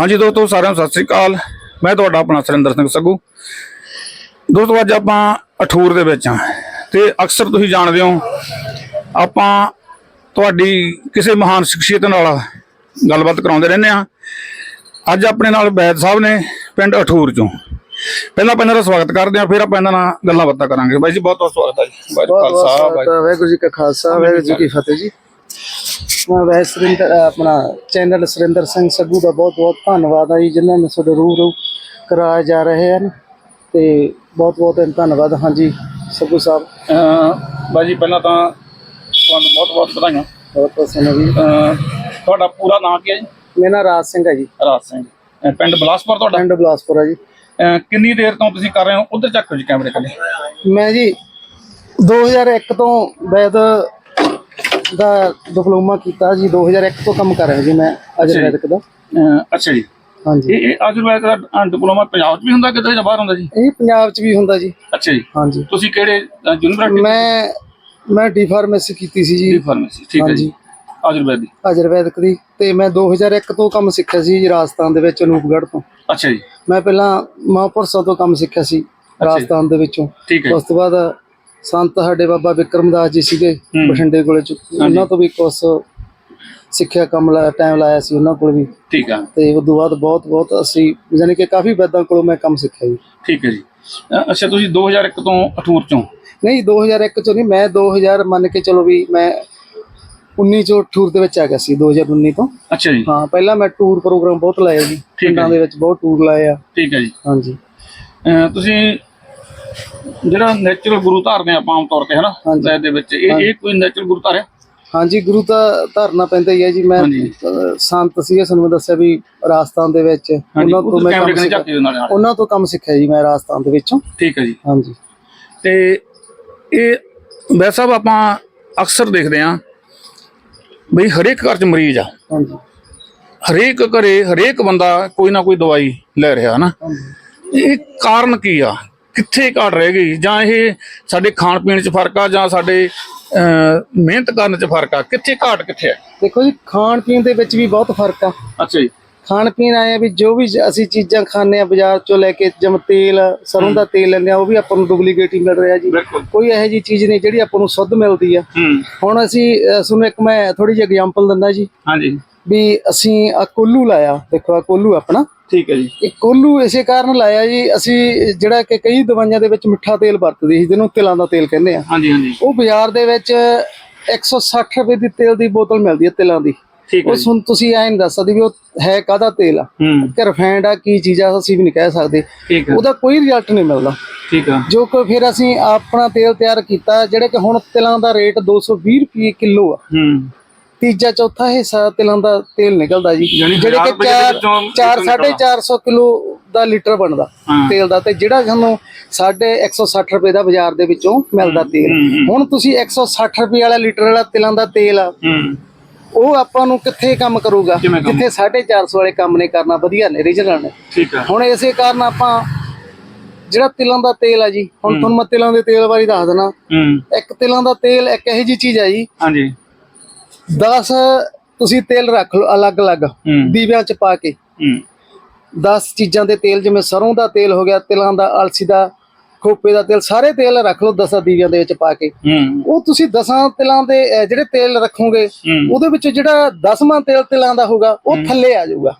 ਹਾਂਜੀ ਦੋਸਤੋ, ਸਾਰਿਆਂ ਨੂੰ ਸਤਿ ਸ੍ਰੀ ਅਕਾਲ। ਮੈਂ ਤੁਹਾਡਾ ਆਪਣਾ ਸੁਰਿੰਦਰ ਸਿੰਘ ਸੱਗੂ। ਦੋਸਤੋ, ਅੱਜ ਆਪਾਂ ਅਠੂਰ ਦੇ ਵਿੱਚ ਹਾਂ। ਤੇ ਅਕਸਰ ਤੁਸੀਂ ਜਾਣਦੇ ਹੋ, ਆਪਾਂ ਤੁਹਾਡੀ ਕਿਸੇ ਮਹਾਨ ਸ਼ਖਸੀਅਤ ਨਾਲ ਗੱਲਬਾਤ ਕਰਾਉਂਦੇ ਰਹਿੰਦੇ ਆ ਅੱਜ ਆਪਣੇ ਨਾਲ ਬੈਦ ਸਾਹਿਬ ਨੇ ਪਿੰਡ ਅਠੂਰ ਚੋਂ। ਪਹਿਲਾਂ ਆਪਾਂ ਇਹਨਾਂ ਦਾ ਸਵਾਗਤ ਕਰਦੇ ਆ ਫਿਰ ਆਪਾਂ ਇਹਨਾਂ ਨਾਲ ਗੱਲਾਂ ਬਾਤਾਂ ਕਰਾਂਗੇ। ਬਾਈ ਜੀ, ਬਹੁਤ ਬਹੁਤ ਸਵਾਗਤ ਹੈ ਜੀ। ਬਾਈ ਖਾਲਸਾ, ਵਾਹਿਗੁਰੂ ਜੀ ਕਾ ਖਾਲਸਾ ਵਾਹਿਗੁਰੂ ਜੀ ਕੀ ਫਤਿਹ ਜੀ। ਮੈਂ ਵੈਸੇ ਸੁਰਿੰਦਰ ਆਪਣਾ ਚੈਨਲ ਸੁਰਿੰਦਰ ਸਿੰਘ ਸੱਗੂ ਦਾ ਬਹੁਤ ਬਹੁਤ ਧੰਨਵਾਦ ਹੈ ਜੀ ਜਿਨ੍ਹਾਂ ਨੇ ਸਾਡੇ ਰੂਬਰੂ ਕਰਾਏ ਜਾ ਰਹੇ ਹਨ। ਤੇ ਬਹੁਤ ਬਹੁਤ ਧੰਨਵਾਦ ਹਾਂਜੀ ਸੱਗੂ ਸਾਹਿਬ। ਅਹ ਬਾਈ ਜੀ ਪਹਿਲਾਂ ਤਾਂ ਤੁਹਾਨੂੰ ਬਹੁਤ ਬਹੁਤ ਵਧਾਈਆਂ। ਬਹੁਤ ਬਹੁਤ ਸੋਹਣਾ ਜੀ। ਤੁਹਾਡਾ ਪੂਰਾ ਨਾਮ ਕੀ ਹੈ ਜੀ? ਮੇਰਾ ਨਾਮ ਰਾਜ ਸਿੰਘ ਹੈ ਜੀ। ਰਾਜ ਸਿੰਘ। ਪਿੰਡ ਬਲਾਸਪੁਰ ਤੁਹਾਡਾ? ਪਿੰਡ ਬਲਾਸਪੁਰ ਹੈ ਜੀ। ਕਿੰਨੀ ਦੇਰ ਤੋਂ ਤੁਸੀਂ ਕਰ ਰਹੇ ਹੋ? ਉਧਰ ਚੱਕੋ ਜੀ ਕੈਮਰੇ ਕੋਲੇ ਮੈਂ ਜੀ 2001 ਤੋਂ ਵੈਦ ਦਾ ਡਿਪਲੋਮਾ ਕੀਤਾ ਜੀ 2001 ਤੋਂ ਕੰਮ ਕਰ ਰਿਹਾ ਜੀ ਮੈਂ ਆਯੁਰਵੈਦਿਕ ਦਾ। ਅਹ ਅੱਛਾ ਜੀ। ਹਾਂਜੀ। ਇਹ ਇਹ ਆਯੁਰਵੈਦ ਦਾ ਡਿਪਲੋਮਾ ਪੰਜਾਬ 'ਚ ਵੀ ਹੁੰਦਾ ਕਿਤੇ ਜਾਂ ਬਾਹਰ ਹੁੰਦਾ ਜੀ? ਇਹ ਪੰਜਾਬ 'ਚ ਵੀ ਹੁੰਦਾ ਜੀ। ਅੱਛਾ ਜੀ। ਹਾਂਜੀ। ਤੁਸੀਂ ਕਿਹੜੇ ਯੂਨੀਵਰਸਿਟੀ ਮੈਂ ਮੈਂ ਡੀ ਫਾਰਮੇਸੀ ਕੀਤੀ ਸੀ ਦੀ ਜੀ। ਫਾਰਮੇਸੀ ਠੀਕ ਹੈ ਜੀ। ਆਯੁਰਵੈਦ ਦੀ? ਆਯੁਰਵੈਦਿਕ ਦੀ ਤੇ ਮੈਂ 2001 ਤੋਂ ਕੰਮ ਸਿੱਖਿਆ ਸੀ ਜੀ ਰਾਜਸਥਾਨ ਦੇ ਵਿੱਚ ਅਨੂਪਗੜ੍ਹ ਤੋਂ। ਅੱਛਾ ਜੀ। ਮੈਂ ਪਹਿਲਾਂ ਮਹਾਂਪੁਰਸ਼ਾਂ ਤੋਂ ਕੰਮ ਸਿੱਖਿਆ ਸੀ ਰਾਜਸਥਾਨ ਦੇ ਵਿੱਚੋਂ। ਠੀਕ ਹੈ ਉਸ ਤੋਂ ਬਾਅਦ ਸੰਤ ਸਾਡੇ ਬਾਬਾ ਵਿਕਰਮਦਾਸ ਜੀ ਸੀਗੇ। ਬਠਿੰਡੇ ਕੋਲੇ ਚ। ਉਹਨਾਂ ਤੋਂ ਵੀ ਕੁਛ ਸਿੱਖਿਆ ਕੰਮ ਲਾਇਆ ਟਾਈਮ ਲਾਇਆ ਸੀ ਉਹਨਾਂ ਕੋਲ ਵੀ। ਠੀਕ ਹੈ ਤੇ ਉਸ ਤੋਂ ਬਾਅਦ ਬਹੁਤ ਬਹੁਤ ਅਸੀਂ ਯਾਨੀ ਕਿ ਕਾਫੀ ਵੈਦਾਂ ਕੋਲੋਂ ਮੈਂ ਕੰਮ ਸਿੱਖਿਆ ਜੀ। ਠੀਕ ਹੈ ਜੀ। ਅੱਛਾ ਤੁਸੀਂ 2001 ਤੋਂ ਅਠੂਰ ਚੋਂ? ਨਹੀਂ 2001 ਚੋਂ ਨਹੀਂ ਮੈਂ 2000 ਮੰਨ ਕੇ ਚਲੋ ਵੀ ਮੈਂ 19 ਚੋਂ ਟੂਰ ਦੇ ਵਿੱਚ ਆ ਗਿਆ ਸੀ 2019 ਤੋਂ। ਅੱਛਾ ਜੀ। ਹਾਂ ਪਹਿਲਾਂ ਮੈਂ ਟੂਰ ਪ੍ਰੋਗਰਾਮ ਬਹੁਤ ਲਾਇਆ ਜੀ। ਪਿੰਡਾਂ ਦੇ ਵਿੱਚ ਬਹੁਤ ਟੂਰ ਲਾਏ ਆ। ਠੀਕ ਹੈ ਜੀ। ਹਾਂਜੀ। ਤੁਸੀਂ ਜਿਹੜਾ ਨੈਚੁਰਲ ਗੁਰੂ ਧਾਰਦੇ ਆ ਆਪਾਂ ਆਮ ਤੌਰ ਤੇ ਹਨਾ। ਵੈਦ ਦੇ ਵਿੱਚ ਇਹ ਇਹ ਕੋਈ ਨੈਚੁਰਲ ਗੁਰੂ ਧਾਰਿਆ ਹਾਂਜੀ ਗੁਰੂ ਤਾਂ ਧਰਨਾ ਪੈਂਦਾ ਹੀ ਹੈ ਜੀ ਮੈਂ ਸੰਤ ਸੀਗੇ ਸਾਨੂੰ ਦੱਸਿਆ ਵੀ ਰਾਜਸਥਾਨ ਦੇ ਵਿੱਚ ਉਹਨਾਂ ਤੋਂ ਮੈਂ। ਉਹਨਾਂ ਤੋਂ ਕੰਮ ਸਿੱਖਿਆ ਜੀ ਮੈਂ ਰਾਜਸਥਾਨ ਦੇ ਵਿੱਚੋਂ। ਠੀਕ ਹੈ ਜੀ। ਹਾਂਜੀ। ਤੇ ਇਹ ਵੈਸੇ ਆਪਾਂ ਅਕਸਰ ਦੇਖਦੇ ਆਂ ਬਈ ਹਰੇਕ ਘਰ 'ਚ ਮਰੀਜ਼ ਆ। ਹਾਂਜੀ। ਹਰੇਕ ਘਰੇ ਹਰੇਕ ਬੰਦਾ ਕੋਈ ਨਾ ਕੋਈ ਦਵਾਈ ਲੈ ਰਿਹਾ ਨਾ ਹਾਂਜੀ। ਇਹ ਕਾਰਨ ਕੀ ਆ? ਕਿੱਥੇ ਘਾਟ ਰਹਿ ਗਈ? ਜਾਂ ਇਹ ਸਾਡੇ ਖਾਣ ਪੀਣ 'ਚ ਫ਼ਰਕ ਆ ਜਾਂ ਸਾਡੇ ਮਿਹਨਤ ਕਰਨ 'ਚ ਫ਼ਰਕ ਆ? ਕਿੱਥੇ ਘਾਟ ਕਿੱਥੇ ਆ? ਦੇਖੋ ਜੀ ਖਾਣ ਪੀਣ ਦੇ ਵਿੱਚ ਵੀ ਬਹੁਤ ਫ਼ਰਕ ਆ। ਅੱਛਾ ਜੀ। ਖਾਣ ਪੀਣ ਆਏ ਆ ਵੀ ਜੋ ਵੀ ਅਸੀਂ ਚੀਜ਼ਾਂ ਖਾਂਦੇ ਆ ਬਾਜ਼ਾਰ ਚੋਂ ਲੈ ਕੇ ਜਿਵੇਂ ਤੇਲ ਸਰੋਂ ਦਾ ਤੇਲ ਲੈਂਦੇ ਆ ਉਹ ਵੀ ਆਪਾਂ ਨੂੰ ਡੁਪਲੀਕੇਟ ਹੀ ਮਿਲ ਰਿਹਾ ਜੀ। ਕੋਈ ਇਹੋ ਜੀ ਚੀਜ਼ ਨਹੀਂ ਜਿਹੜੀ ਆਪਾਂ ਨੂੰ ਸ਼ੁੱਧ ਮਿਲਦੀ ਆ। ਹੂੰ। ਹੁਣ ਅਸੀਂ ਤੁਹਾਨੂੰ ਇੱਕ ਮੈਂ ਥੋੜੀ ਜਿਹੀ ਐਗਜ਼ਾਮਪਲ ਦਿੰਦਾ ਜੀ। ਹਾਂਜੀ। ਵੀ ਅਸੀਂ ਆ ਕੋਲੂ ਲਾਇਆ ਦੇਖੋ ਆ ਕੋਲੂ ਆਪਣਾ। ਠੀਕ ਹੈ ਜੀ। ਇਹ ਕੋਲੂ ਇਸੇ ਕਾਰਨ ਲਾਇਆ ਜੀ ਅਸੀਂ ਜਿਹੜਾ ਕਿ ਕਈ ਦਵਾਈਆਂ ਦੇ ਵਿੱਚ ਮਿੱਠਾ ਤੇਲ ਵਰਤਦੇ ਸੀ ਜਿਹਨੂੰ ਤਿਲਾਂ ਦਾ ਤੇਲ ਕਹਿੰਦੇ ਆ। ਹਾਂਜੀ ਹਾਂਜੀ। ਉਹ ਬਾਜ਼ਾਰ ਦੇ ਵਿੱਚ 160 ਰੁਪਏ ਦੀ ਤੇਲ ਦੀ ਬੋਤਲ ਮਿਲਦੀ ਹੈ ਤਿਲਾਂ ਦੀ। ਠੀਕ ਹੈ ਉਹ ਸੁਣ ਤੁਸੀਂ ਐਂ ਨਹੀਂ ਦੱਸ ਸਕਦੇ ਵੀ ਉਹ ਹੈ ਕਾਹਦਾ ਤੇਲ ਆ? ਕਿ ਰਿਫਾਈਂਡ ਆ ਕੀ ਚੀਜ਼ ਆ ਅਸੀਂ ਵੀ ਨਹੀਂ ਕਹਿ ਸਕਦੇ। ਉਹਦਾ ਕੋਈ ਰਿਜ਼ਲਟ ਨਹੀਂ ਮਿਲਦਾ। ਠੀਕ ਆ। ਜੋ ਕਿ ਫਿਰ ਅਸੀਂ ਆਪਣਾ ਤੇਲ ਤਿਆਰ ਕੀਤਾ ਜਿਹੜੇ ਕਿ ਹੁਣ ਤਿਲਾਂ ਦਾ ਰੇਟ 220 ਰੁਪਏ ਕਿਲੋ ਆ। ਹੂੰ। ਤੀਜਾ ਚੌਥਾ ਹਿੱਸਾ ਤਿਲਾਂ ਦਾ ਤੇਲ ਨਿਕਲਦਾ ਜੀ ਯਾਨੀ ਜਿਹੜੇ ਕਿ ਰੁਪਏ ਦੇ 4 ਵਿੱਚੋਂ 4 ਨਿਕਲਦਾ। 450 ਕਿਲੋ ਦਾ ਲੀਟਰ ਬਣਦਾ। ਤੇਲ ਦਾ ਤੇ ਜਿਹੜਾ ਸਾਨੂੰ ਸਾਡੇ 160 ਰੁਪਏ ਦਾ ਬਾਜ਼ਾਰ ਦੇ ਵਿੱਚੋਂ ਮਿਲਦਾ ਤੇਲ। ਹੁਣ ਤੁਸੀਂ 160 ਰੁਪਏ ਵਾਲਾ ਲੀਟਰ ਵਾਲਾ ਤਿਲਾਂ ਦਾ ਤੇਲ ਆ ਉਹ ਆਪਾਂ ਨੂੰ ਕਿੱਥੇ ਕੰਮ ਕਰੂਗਾ? ਜਿੱਥੇ 450 ਵਾਲੇ ਕੰਮ ਨੇ ਕਰਨਾ ਵਧੀਆ ਨੇ ਰੀਜਨਲ ਨੇ। ਠੀਕ ਆ। ਹੁਣ ਇਸੇ ਕਾਰਨ ਆਪਾਂ ਜਿਹੜਾ ਤਿਲਾਂ ਦਾ ਤੇਲ ਆ ਜੀ ਹੁਣ ਤੁਹਾਨੂੰ ਮੈਂ ਤਿਲਾਂ ਦੇ ਤੇਲ ਬਾਰੇ ਦੱਸ ਦੇਣਾ ਇੱਕ ਤਿਲਾਂ ਦਾ ਤੇਲ ਇੱਕ ਇਹੋ ਜੀ ਚੀਜ਼ ਆ ਜੀ ਹਾਂਜੀ। 10 ਤੁਸੀਂ ਤੇਲ ਰੱਖ ਲਓ ਅਲੱਗ-ਅਲੱਗ ਦੀਵਿਆਂ ਚ ਪਾ ਕੇ। 10 ਚੀਜ਼ਾਂ ਦੇ ਤੇਲ ਜਿਵੇਂ ਸਰੋਂ ਦਾ ਤੇਲ ਹੋ ਗਿਆ ਤਿਲਾਂ ਦਾ ਅਲਸੀ ਦਾ ਖੋਪੇ ਦਾ ਤੇਲ ਸਾਰੇ ਤੇਲ ਰੱਖ ਲਓ 10 ਦੀਵਿਆਂ ਦੇ ਵਿੱਚ ਪਾ ਕੇ। ਉਹ ਤੁਸੀਂ 10 ਤਿਲਾਂ ਦੇ ਜਿਹੜੇ ਤੇਲ ਰੱਖੋਗੇ ਉਹਦੇ ਵਿੱਚੋਂ ਜਿਹੜਾ 10ਵਾਂ ਤੇਲ ਤਿਲਾਂ ਦਾ ਹੋਊਗਾ ਉਹ ਥੱਲੇ ਆ ਜਾਊਗਾ।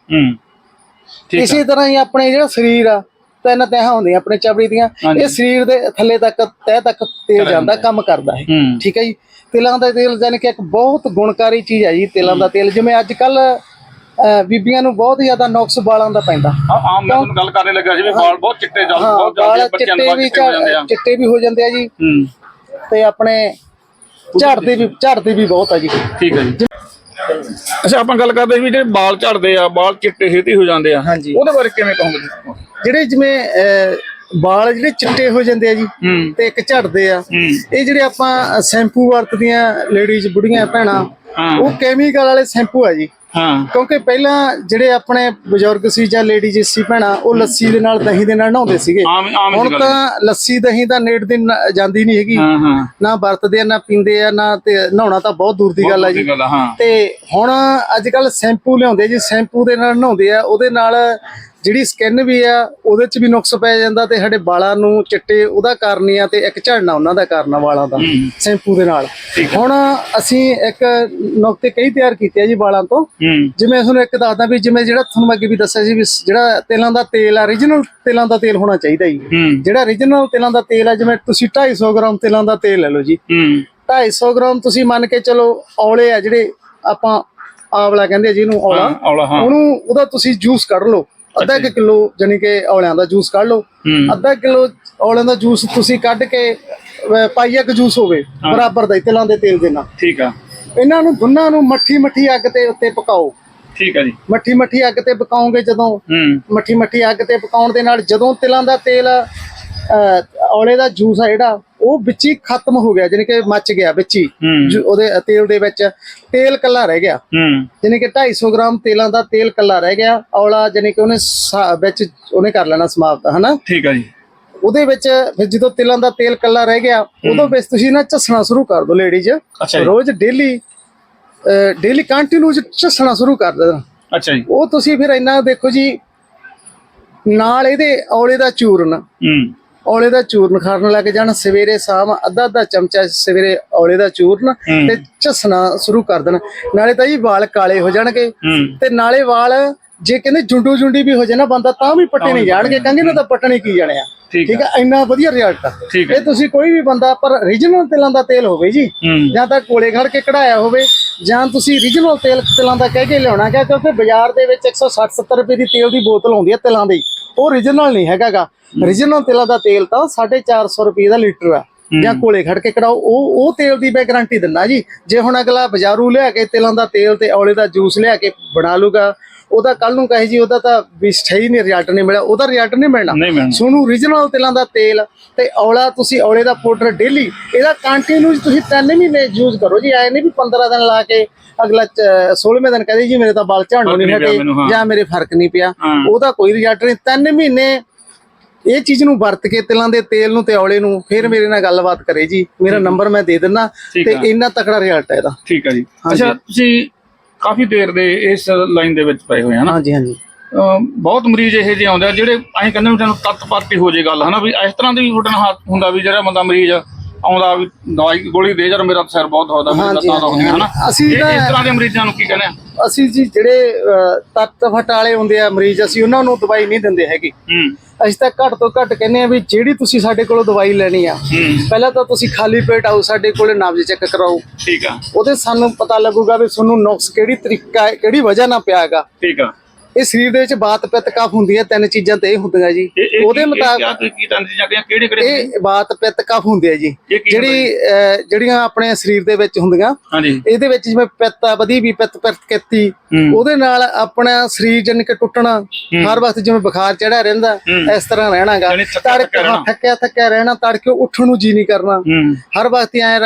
ਇਸੇ ਤਰ੍ਹਾਂ ਹੀ ਆਪਣੇ ਜਿਹੜਾ ਸਰੀਰ ਆ ਤਿੰਨ ਤਹਾਂ ਹੁੰਦੀਆਂ ਆਪਣੇ ਚਮੜੀ ਦੀਆਂ। ਇਹ ਸਰੀਰ ਦੇ ਥੱਲੇ ਤੱਕ ਤਹਿ ਤੱਕ ਤੇਲ ਜਾਂਦਾ ਕੰਮ ਕਰਦਾ ਹੂੰ। ਠੀਕ ਹੈ ਜੀ? ਤਿਲਾਂ ਦਾ ਤੇਲ ਜਾਨੀ ਕਿ ਇੱਕ ਬਹੁਤ ਗੁਣਕਾਰੀ ਚੀਜ਼ ਹੈ ਜੀ ਤਿਲਾਂ ਦਾ ਤੇਲ। ਜਿਵੇਂ ਅੱਜ ਕੱਲ ਬੀਬੀਆਂ ਨੂੰ ਬਹੁਤ ਜ਼ਿਆਦਾ ਨੁਕਸ ਵਾਲਾਂ ਦਾ ਪੈਂਦਾ। ਆ ਆਮ ਮੈਂ ਤੁਹਾਨੂੰ ਗੱਲ ਕਰਨੇ ਲੱਗਾ ਜਿਵੇਂ ਵਾਲ ਬਹੁਤ ਚਿੱਟੇ ਜਲ ਹਾਂ ਬਹੁਤ ਵਾਲ ਜਲਦੀ ਬੱਚਿਆਂ ਨੂੰ ਚਿੱਟੇ ਵਾਲ ਵੀ ਹੋ ਜਾਂਦੇ ਆ। ਝੜ- ਚਿੱਟੇ ਵੀ ਹੋ ਜਾਂਦੇ ਆ ਜੀ। ਤੇ ਆਪਣੇ ਝੜਦੇ ਵੀ ਝੜਦੇ ਵੀ ਬਹੁਤ ਆ ਜੀ। ਠੀਕ ਹੈ ਜੀ। ਅੱਛਾ ਆਪਾਂ ਗੱਲ ਕਰਦੇ ਸੀ ਵੀ ਜਿਹੜੇ ਵਾਲ ਝੜਦੇ ਆ ਵਾਲ ਚਿੱਟੇ ਛੇਤੀ ਹੋ ਜਾਂਦੇ ਆ। ਉਹਦੇ ਬਾਰੇ ਕਿਵੇਂ ਕਹੋਗੇ? ਜਿਹੜੇ ਜਿਵੇਂ ਵਾਲ ਜਿਹੜੇ ਚਿੱਟੇ ਹੋ ਜਾਂਦੇ ਆ ਜੀ ਤੇ ਇੱਕ ਝੜਦੇ ਆ। ਇਹ ਜਿਹੜੇ ਆਪਾਂ ਸ਼ੈਂਪੂ ਵਰਤਦੀਆਂ ਲੇਡੀਜ਼ ਬੁੜੀਆਂ ਭੈਣਾਂ ਉਹ ਕੈਮੀਕਲ ਵਾਲੇ ਸ਼ੈਂਪੂ ਆ ਜੀ। ਹਾਂ। ਕਿਉਂਕਿ ਪਹਿਲਾਂ ਜਿਹੜੇ ਆਪਣੇ ਬਜ਼ੁਰਗ ਸੀ ਜਾਂ ਲੇਡੀਜ਼ ਸੀ ਭੈਣਾਂ ਉਹ ਲੱਸੀ ਦੇ ਨਾਲ ਦਹੀਂ ਦੇ ਨਾਲ ਨਹਾਉਂਦੇ ਸੀਗੇ। ਹੁਣ ਤਾਂ ਲੱਸੀ ਦਹੀਂ ਤਾਂ ਨੇੜ ਦੀ ਨ- ਜਾਂਦੀ ਨਹੀਂ ਹੈਗੀ। ਨਾ ਵਰਤਦੇ ਆ ਨਾ ਪੀਂਦੇ ਆ ਨਾ ਤੇ ਨਹਾਉਣਾ ਤਾਂ ਬਹੁਤ ਦੂਰ ਦੀ ਗੱਲ ਆ ਜੀ। ਤੇ ਹੁਣ ਅੱਜ ਕੱਲ ਸ਼ੈਂਪੂ ਲਿਆਉਂਦੇ ਜੀ। ਸ਼ੈਂਪੂ ਦੇ ਨਾਲ ਨਹਾਉਂਦੇ ਆ ਉਹਦੇ ਨਾਲ ਜਿਹੜੀ ਸਕਿਨ ਵੀ ਆ ਉਹਦੇ ਚ ਵੀ ਨੁਕਸ ਪੈ ਜਾਂਦਾ ਤੇ ਸਾਡੇ ਵਾਲਾਂ ਨੂੰ ਚਿੱਟੇ ਉਹਦਾ ਕਾਰਨ ਹੀ ਆ ਤੇ ਇੱਕ ਝੜਨਾ ਉਹਨਾਂ ਦਾ ਕਾਰਨ ਆ ਵਾਲਾਂ ਦਾ ਸ਼ੈਂਪੂ ਦੇ ਨਾਲ। ਹੁਣ ਅਸੀਂ ਇੱਕ ਨੁਕਤੇ ਕਈ ਤਿਆਰ ਕੀਤੇ ਆ ਜੀ ਵਾਲਾਂ ਤੋਂ। ਜਿਵੇਂ ਤੁਹਾਨੂੰ ਇੱਕ ਦੱਸਦਾ ਵੀ ਜਿਵੇਂ ਜਿਹੜਾ ਤੁਹਾਨੂੰ ਅੱਗੇ ਵੀ ਦੱਸਿਆ ਸੀ ਵੀ ਜਿਹੜਾ ਤੇਲਾਂ ਦਾ ਤੇਲ ਆ origignal ਤੇਲਾਂ ਦਾ ਤੇਲ ਹੋਣਾ ਚਾਹੀਦਾ ਜੀ। ਜਿਹੜਾ origignal ਤੇਲਾਂ ਦਾ ਤੇਲ ਆ ਜਿਵੇਂ ਤੁਸੀਂ 250 ਗ੍ਰਾਮ ਤੇਲਾਂ ਦਾ ਤੇਲ ਲੈ ਲਓ ਜੀ। ਹੂੰ। 250 ਗ੍ਰਾਮ ਤੁਸੀਂ ਮੰਨ ਕੇ ਚਲੋ ਔਲੇ ਆ ਜਿਹੜੇ ਆਪਾਂ ਆਵਲਾ ਕਹਿੰਦੇ ਜਿਹਨੂੰ ਔਲਾ। ਉਹਨੂੰ ਉਹਦਾ ਤੁਸੀਂ ਜੂਸ ਕੱਢ ਲਓ। ਅੱਧਾ ਕੁ ਕਿਲੋ ਜਾਨੀ ਕਿ ਔਲਿਆਂ ਦਾ ਜੂਸ ਕੱਢ ਲਓ। ਅੱਧਾ ਕਿਲੋ ਔਲਿਆਂ ਦਾ ਜੂਸ ਤੁਸੀਂ ਕੱਢ ਕੇ ਪਾਈਆ ਕੁ ਜੂਸ ਹੋਵੇ ਬਰਾਬਰ ਦਾ ਤੇਲਾਂ ਦੇ ਤੇਲ ਦੇ ਨਾਲ। ਠੀਕ ਆ। ਇਹਨਾਂ ਨੂੰ ਦੋਨਾਂ ਨੂੰ ਮੱਠੀ ਮੱਠੀ ਅੱਗ ਤੇ ਉੱਤੇ ਪਕਾਓ। ਠੀਕ ਆ ਜੀ। ਮੱਠੀ ਮੱਠੀ ਅੱਗ ਤੇ ਪਕਾਓਗੇ ਜਦੋਂ ਮੱਠੀ ਮੱਠੀ ਅੱਗ ਤੇ ਪਕਾਉਣ ਦੇ ਨਾਲ ਜਦੋਂ ਤਿਲਾਂ ਦਾ ਤੇਲ ਔਲੇ ਦਾ ਜੂਸ ਆ ਜਿਹੜਾ ਉਹ ਵਿੱਚ ਹੀ ਖਤਮ ਹੋ ਗਿਆ ਜਾਣੀ ਕਿ ਮੱਚ ਗਿਆ ਵਿੱਚ ਹੀ। ਹੂੰ। ਜੋ ਉਹਦੇ ਤੇਲ ਦੇ ਵਿੱਚ ਤੇਲ ਕੱਲਾ ਰਹਿ ਗਿਆ। ਹੂੰ। ਜਾਣੀ ਕਿ 250 ਗ੍ਰਾਮ ਤੇਲਾਂ ਦਾ ਤੇਲ ਕੱਲਾ ਰਹਿ ਗਿਆ ਔਲਾ ਜਾਣੀ ਕਿ ਉਹਨੇ ਵਿੱਚ ਉਹਨੇ ਕਰ ਲੈਣਾ ਸਮਾਪਤ ਹਨਾ? ਠੀਕ ਆ ਜੀ। ਉਹਦੇ ਵਿੱਚ ਫਿਰ ਜਦੋਂ ਤਿਲਾਂ ਦਾ ਤੇਲ ਕੱਲਾ ਰਹਿ ਗਿਆ ਉਦੋਂ ਵਿੱਚ ਤੁਸੀਂ ਨਾ ਝੱਸਣਾ ਸ਼ੁਰੂ ਕਰ ਦਿਓ ਲੇਡੀਜ਼ ਰੋਜ਼ ਡੇਲੀ ਡੇਲੀ ਕੰਟੀਨਿਊ ਝੱਸਣਾ ਸ਼ੁਰੂ ਕਰ ਦੇਣਾ। ਅੱਛਾ ਜੀ। ਉਹ ਤੁਸੀਂ ਫਿਰ ਇੰਨਾ ਦੇਖੋ ਜੀ ਨਾਲ ਇਹਦੇ ਔਲੇ ਦਾ ਚੂਰਨ। ਹੂੰ। ਔਲੇ ਦਾ ਚੂਰਨ ਖਾਣ ਲੱਗ ਜਾਣ ਸਵੇਰੇ ਸ਼ਾਮ ਅੱਧਾ ਅੱਧਾ ਚਮਚਾ ਸਵੇਰੇ ਔਲੇ ਦਾ ਚੂਰਨ ਹੂੰ। ਤੇ ਝੱਸਣਾ ਸ਼ੁਰੂ ਕਰ ਦੇਣਾ। ਨਾਲੇ ਤਾਂ ਜੀ ਵਾਲ ਕਾਲੇ ਹੋ ਜਾਣਗੇ। ਹੂੰ। ਤੇ ਨਾਲੇ ਵਾਲ ਜੇ ਕਹਿੰਦੇ ਜੁੰਡੂ ਜੁੰਡੀ ਵੀ ਹੋ ਜਾਏ ਨਾ ਬੰਦਾ ਤਾਂ ਵੀ ਪੱਟੇ ਨਹੀਂ ਜਾਣਗੇ। ਕਹਿੰਗੇ ਨਾ ਤਾਂ ਪੱਟਣੇ ਕੀ ਜਾਣੇ ਆ। ਠੀਕ ਆ। ਇੰਨਾ ਵਧੀਆ ਰਿਜ਼ਲਟ ਆ। ਇਹ ਤੁਸੀਂ ਕੋਈ ਵੀ ਬੰਦਾ ਪਰ origignal ਤੇਲਾਂ ਦਾ ਤੇਲ ਹੋਵੇ ਜੀ ਹੂੰ। ਜਾਂ ਤਾਂ ਕੋਲੇ ਖੜ ਕੇ ਕਢਾਇਆ ਹੋਵੇ ਜਾਂ ਤੁਸੀਂ origignal ਤੇਲ ਤੇਲਾਂ ਦਾ ਕਹਿ ਕੇ ਲਿਆਉਣਾ ਕਿ ਕਿਉਂਕਿ ਬਾਜ਼ਾਰ ਦੇ ਵਿੱਚ 160 70 ਰੁਪਏ ਦੀ ਤੇਲ ਦੀ ਬੋਤਲ ਆਉਂਦੀ ਹੈ ਤੇਲਾਂ ਦੀ। ਉਹ origignal ਨਹੀਂ ਹੈਗਾਗਾ। origignal ਤੇਲਾਂ ਦਾ ਤੇਲ ਤਾਂ 450 ਰੁਪਏ ਦਾ ਲੀਟਰ ਆ। ਜਾਂ ਕੋਲੇ ਖੜ ਕੇ ਕਢਾਓ। ਉਹ ਉਹ ਤੇਲ ਦੀ ਮੈਂ ਗਾਰੰਟੀ ਦਿੰਦਾ ਜੀ। ਜੇ ਹੁਣ ਅਗਲਾ ਬਾਜ਼ਾਰੂ ਲਿਆ ਕੇ ਤੇਲਾਂ ਦਾ ਤੇਲ ਤੇ ਔਲੇ ਦਾ ਜੂਸ ਲਿਆ ਕੇ ਬਣਾ ਲੂਗਾ ਉਹਦਾ ਕੱਲ ਨੂੰ ਕਹੇ ਜੀ ਉਹਦਾ ਤਾਂ ਵੀ ਸਹੀ ਨਹੀਂ ਰਿਜ਼ਲਟ ਨਹੀਂ ਮਿਲਿਆ ਉਹਦਾ ਰਿਜ਼ਲਟ ਨਹੀਂ ਮਿਲਣਾ ਸੋਨੂੰ origignal ਤੇਲਾਂ ਦਾ ਤੇਲ ਤੇ ਔਲਾ ਤੁਸੀਂ ਔਲੇ ਦਾ ਪਾਊਡਰ ਡੇਲੀ ਇਹਦਾ ਕੰਟੀਨਿਊ ਤੁਸੀਂ ਤਿੰਨ ਮਹੀਨੇ ਯੂਜ਼ ਕਰੋ ਜੀ ਐ ਨਹੀਂ ਵੀ 15 ਦਿਨ ਲਾ ਕੇ ਅਗਲਾ 16ਵੇਂ ਦਿਨ ਕਹਦੇ ਜੀ ਮੇਰੇ ਤਾਂ ਵਾਲ ਝਾੜੂ ਨਹੀਂ ਹਟੇ ਹਾਂ। ਜਾਂ ਮੇਰੇ ਫ਼ਰਕ ਨਹੀਂ ਪਿਆ ਹਾਂ। ਉਹਦਾ ਕੋਈ ਰਿਜ਼ਲਟ ਨਹੀਂ ਤਿੰਨ ਮਹੀਨੇ ਇਹ ਚੀਜ਼ ਨੂੰ ਵਰਤ ਕੇ ਤਿਲਾਂ ਦੇ ਤੇਲ ਨੂੰ ਤੇ ਔਲੇ ਨੂੰ ਫਿਰ ਮੇਰੇ ਨਾਲ ਗੱਲਬਾਤ ਕਰੇ ਜੀ ਮੇਰਾ ਨੰਬਰ ਮੈਂ ਦੇ ਦਿੰਦਾ ਤੇ। ਇੰਨਾ ਤਕੜਾ ਰਿਜ਼ਲਟ ਹੈ ਇਹਦਾ ਠੀਕ ਆ ਜੀ। ਅੱਛਾ ਤੁਸੀਂ ਕਾਫੀ ਦੇਰ ਦੇ ਇਸ ਲਾਈਨ ਦੇ ਵਿੱਚ ਪਏ ਹੋਏ ਹਨਾ ਹਾਂਜੀ ਹਾਂਜੀ। ਬਹੁਤ ਮਰੀਜ਼ ਇਹੋ ਜਿਹੇ ਆਉਂਦੇ ਆ ਜਿਹੜੇ ਅਸੀਂ ਕਹਿੰਦੇ ਵੀ ਸਾਨੂੰ ਤੱਤ ਪਾਤੀ ਹੋ ਜੇ ਗੱਲ ਹਨਾ ਵੀ ਇਸ ਤਰ੍ਹਾਂ ਦੀ ਵੀ ਤੁਹਾਡੇ ਨਾਲ ਹੁੰਦਾ ਵੀ ਜਿਹੜਾ ਬੰਦਾ ਮਰੀਜ਼ ਆਉਂਦਾ ਵੀ ਦਵਾਈ ਗੋਲੀ ਦੇ ਜਰ ਮੇਰਾ ਸਿਰ ਬਹੁਤ ਹੋਦਾ ਮੇਰੇ ਹਾਂਜੀ, ਲੱਤਾਂ ਦੁਖਦੀਆਂ ਹਨਾ? ਅਸੀਂ ਇਹ- ਤਾਂ- ਇਸ ਤਰ੍ਹਾਂ ਦੇ ਮਰੀਜ਼ਾਂ ਨੂੰ ਕੀ ਕਹਿੰਦੇ ਆ? ਅਸੀਂ ਜੀ ਜਿਹੜੇ ਅਹ, ਤੱਤ ਫਟਾਲੇ ਹੁੰਦੇ ਆ ਮਰੀਜ਼ ਅਸੀਂ ਉਹਨਾਂ ਨੂੰ ਦਵਾਈ ਨਹੀਂ ਦਿੰਦੇ ਹੈਗੇ। ਹੂੰ। ਅਸੀਂ ਤਾਂ ਘੱਟ ਤੋਂ ਘੱਟ ਕਹਿੰਦੇ ਆ ਵੀ ਜਿਹੜੀ ਤੁਸੀਂ ਸਾਡੇ ਕੋਲੋਂ ਦਵਾਈ ਲੈਣੀ ਆ ਹੂੰ। ਪਹਿਲਾਂ ਤਾਂ ਤੁਸੀਂ ਖਾਲੀ ਪੇਟ ਆਓ ਸਾਡੇ ਕੋਲੇ ਨਬਜ਼ ਚੈੱਕ ਕਰਾਓ। ਠੀਕ ਆ। ਉਹਦੇ ਸਾਨੂੰ ਪਤਾ ਲੱਗੂਗਾ ਵੀ ਤੁਹਾਨੂੰ ਨੁਕਸ ਕਿਹੜੀ ਤਰੀਕਾ ਹੈ ਕਿਹੜੀ ਵਜ੍ਹਾ ਨਾਲ ਪਿਆ ਹੈਗਾ। ਠੀਕ ਆ। ਇਹ ਸਰੀਰ ਦੇ ਵਿੱਚ ਬਾਤ ਪਿੱਤ ਕਫ ਹੁੰਦੀ ਹੈ ਤਿੰਨ ਚੀਜ਼ਾਂ ਤੇ ਇਹ ਹੁੰਦੀਆਂ ਜੀ। ਉਹਦੇ ਮੁਤਾਬਕ ਕੀ ਤੰਦ ਜਾਂ ਕਿਹੜੇ ਕਿਹੜੇ ਇਹ ਬਾਤ ਪਿੱਤ ਕਫ ਹੁੰਦੇ ਆ ਜੀ। ਜਿਹੜੀ ਜਿਹੜੀਆਂ ਆਪਣੇ ਸਰੀਰ ਦੇ ਵਿੱਚ ਹੁੰਦੀਆਂ ਇਹਦੇ ਵਿੱਚ ਜਿਵੇਂ ਪਿੱਤ ਵਧੀ ਵੀ ਪਿੱਤ ਹੂੰ। ਉਹਦੇ ਨਾਲ ਆਪਣਾ ਸਰੀਰ ਜਨ ਕੇ ਟੁੱਟਣਾ ਹਰ ਵਕਤ ਜਿਵੇਂ ਬੁਖਾਰ ਚੜਿਆ ਰਹਿੰਦਾ ਹੂੰ। ਇਸ ਤਰ੍ਹਾਂ ਰਹਿਣਾਗਾ। ਯਾਨੀ ਥੱਕਿਆ ਥੱਕਿਆ ਰਹਿਣਾ। ਥੱਕਿਆ ਥੱਕਿਆ ਰਹਿਣਾ ਤੜਕੇ ਉੱਠਣ ਨੂੰ ਜੀ ਨਹੀਂ ਕਰਨਾ। ਹੂੰ। ਹਰ ਵਕਤ ਐ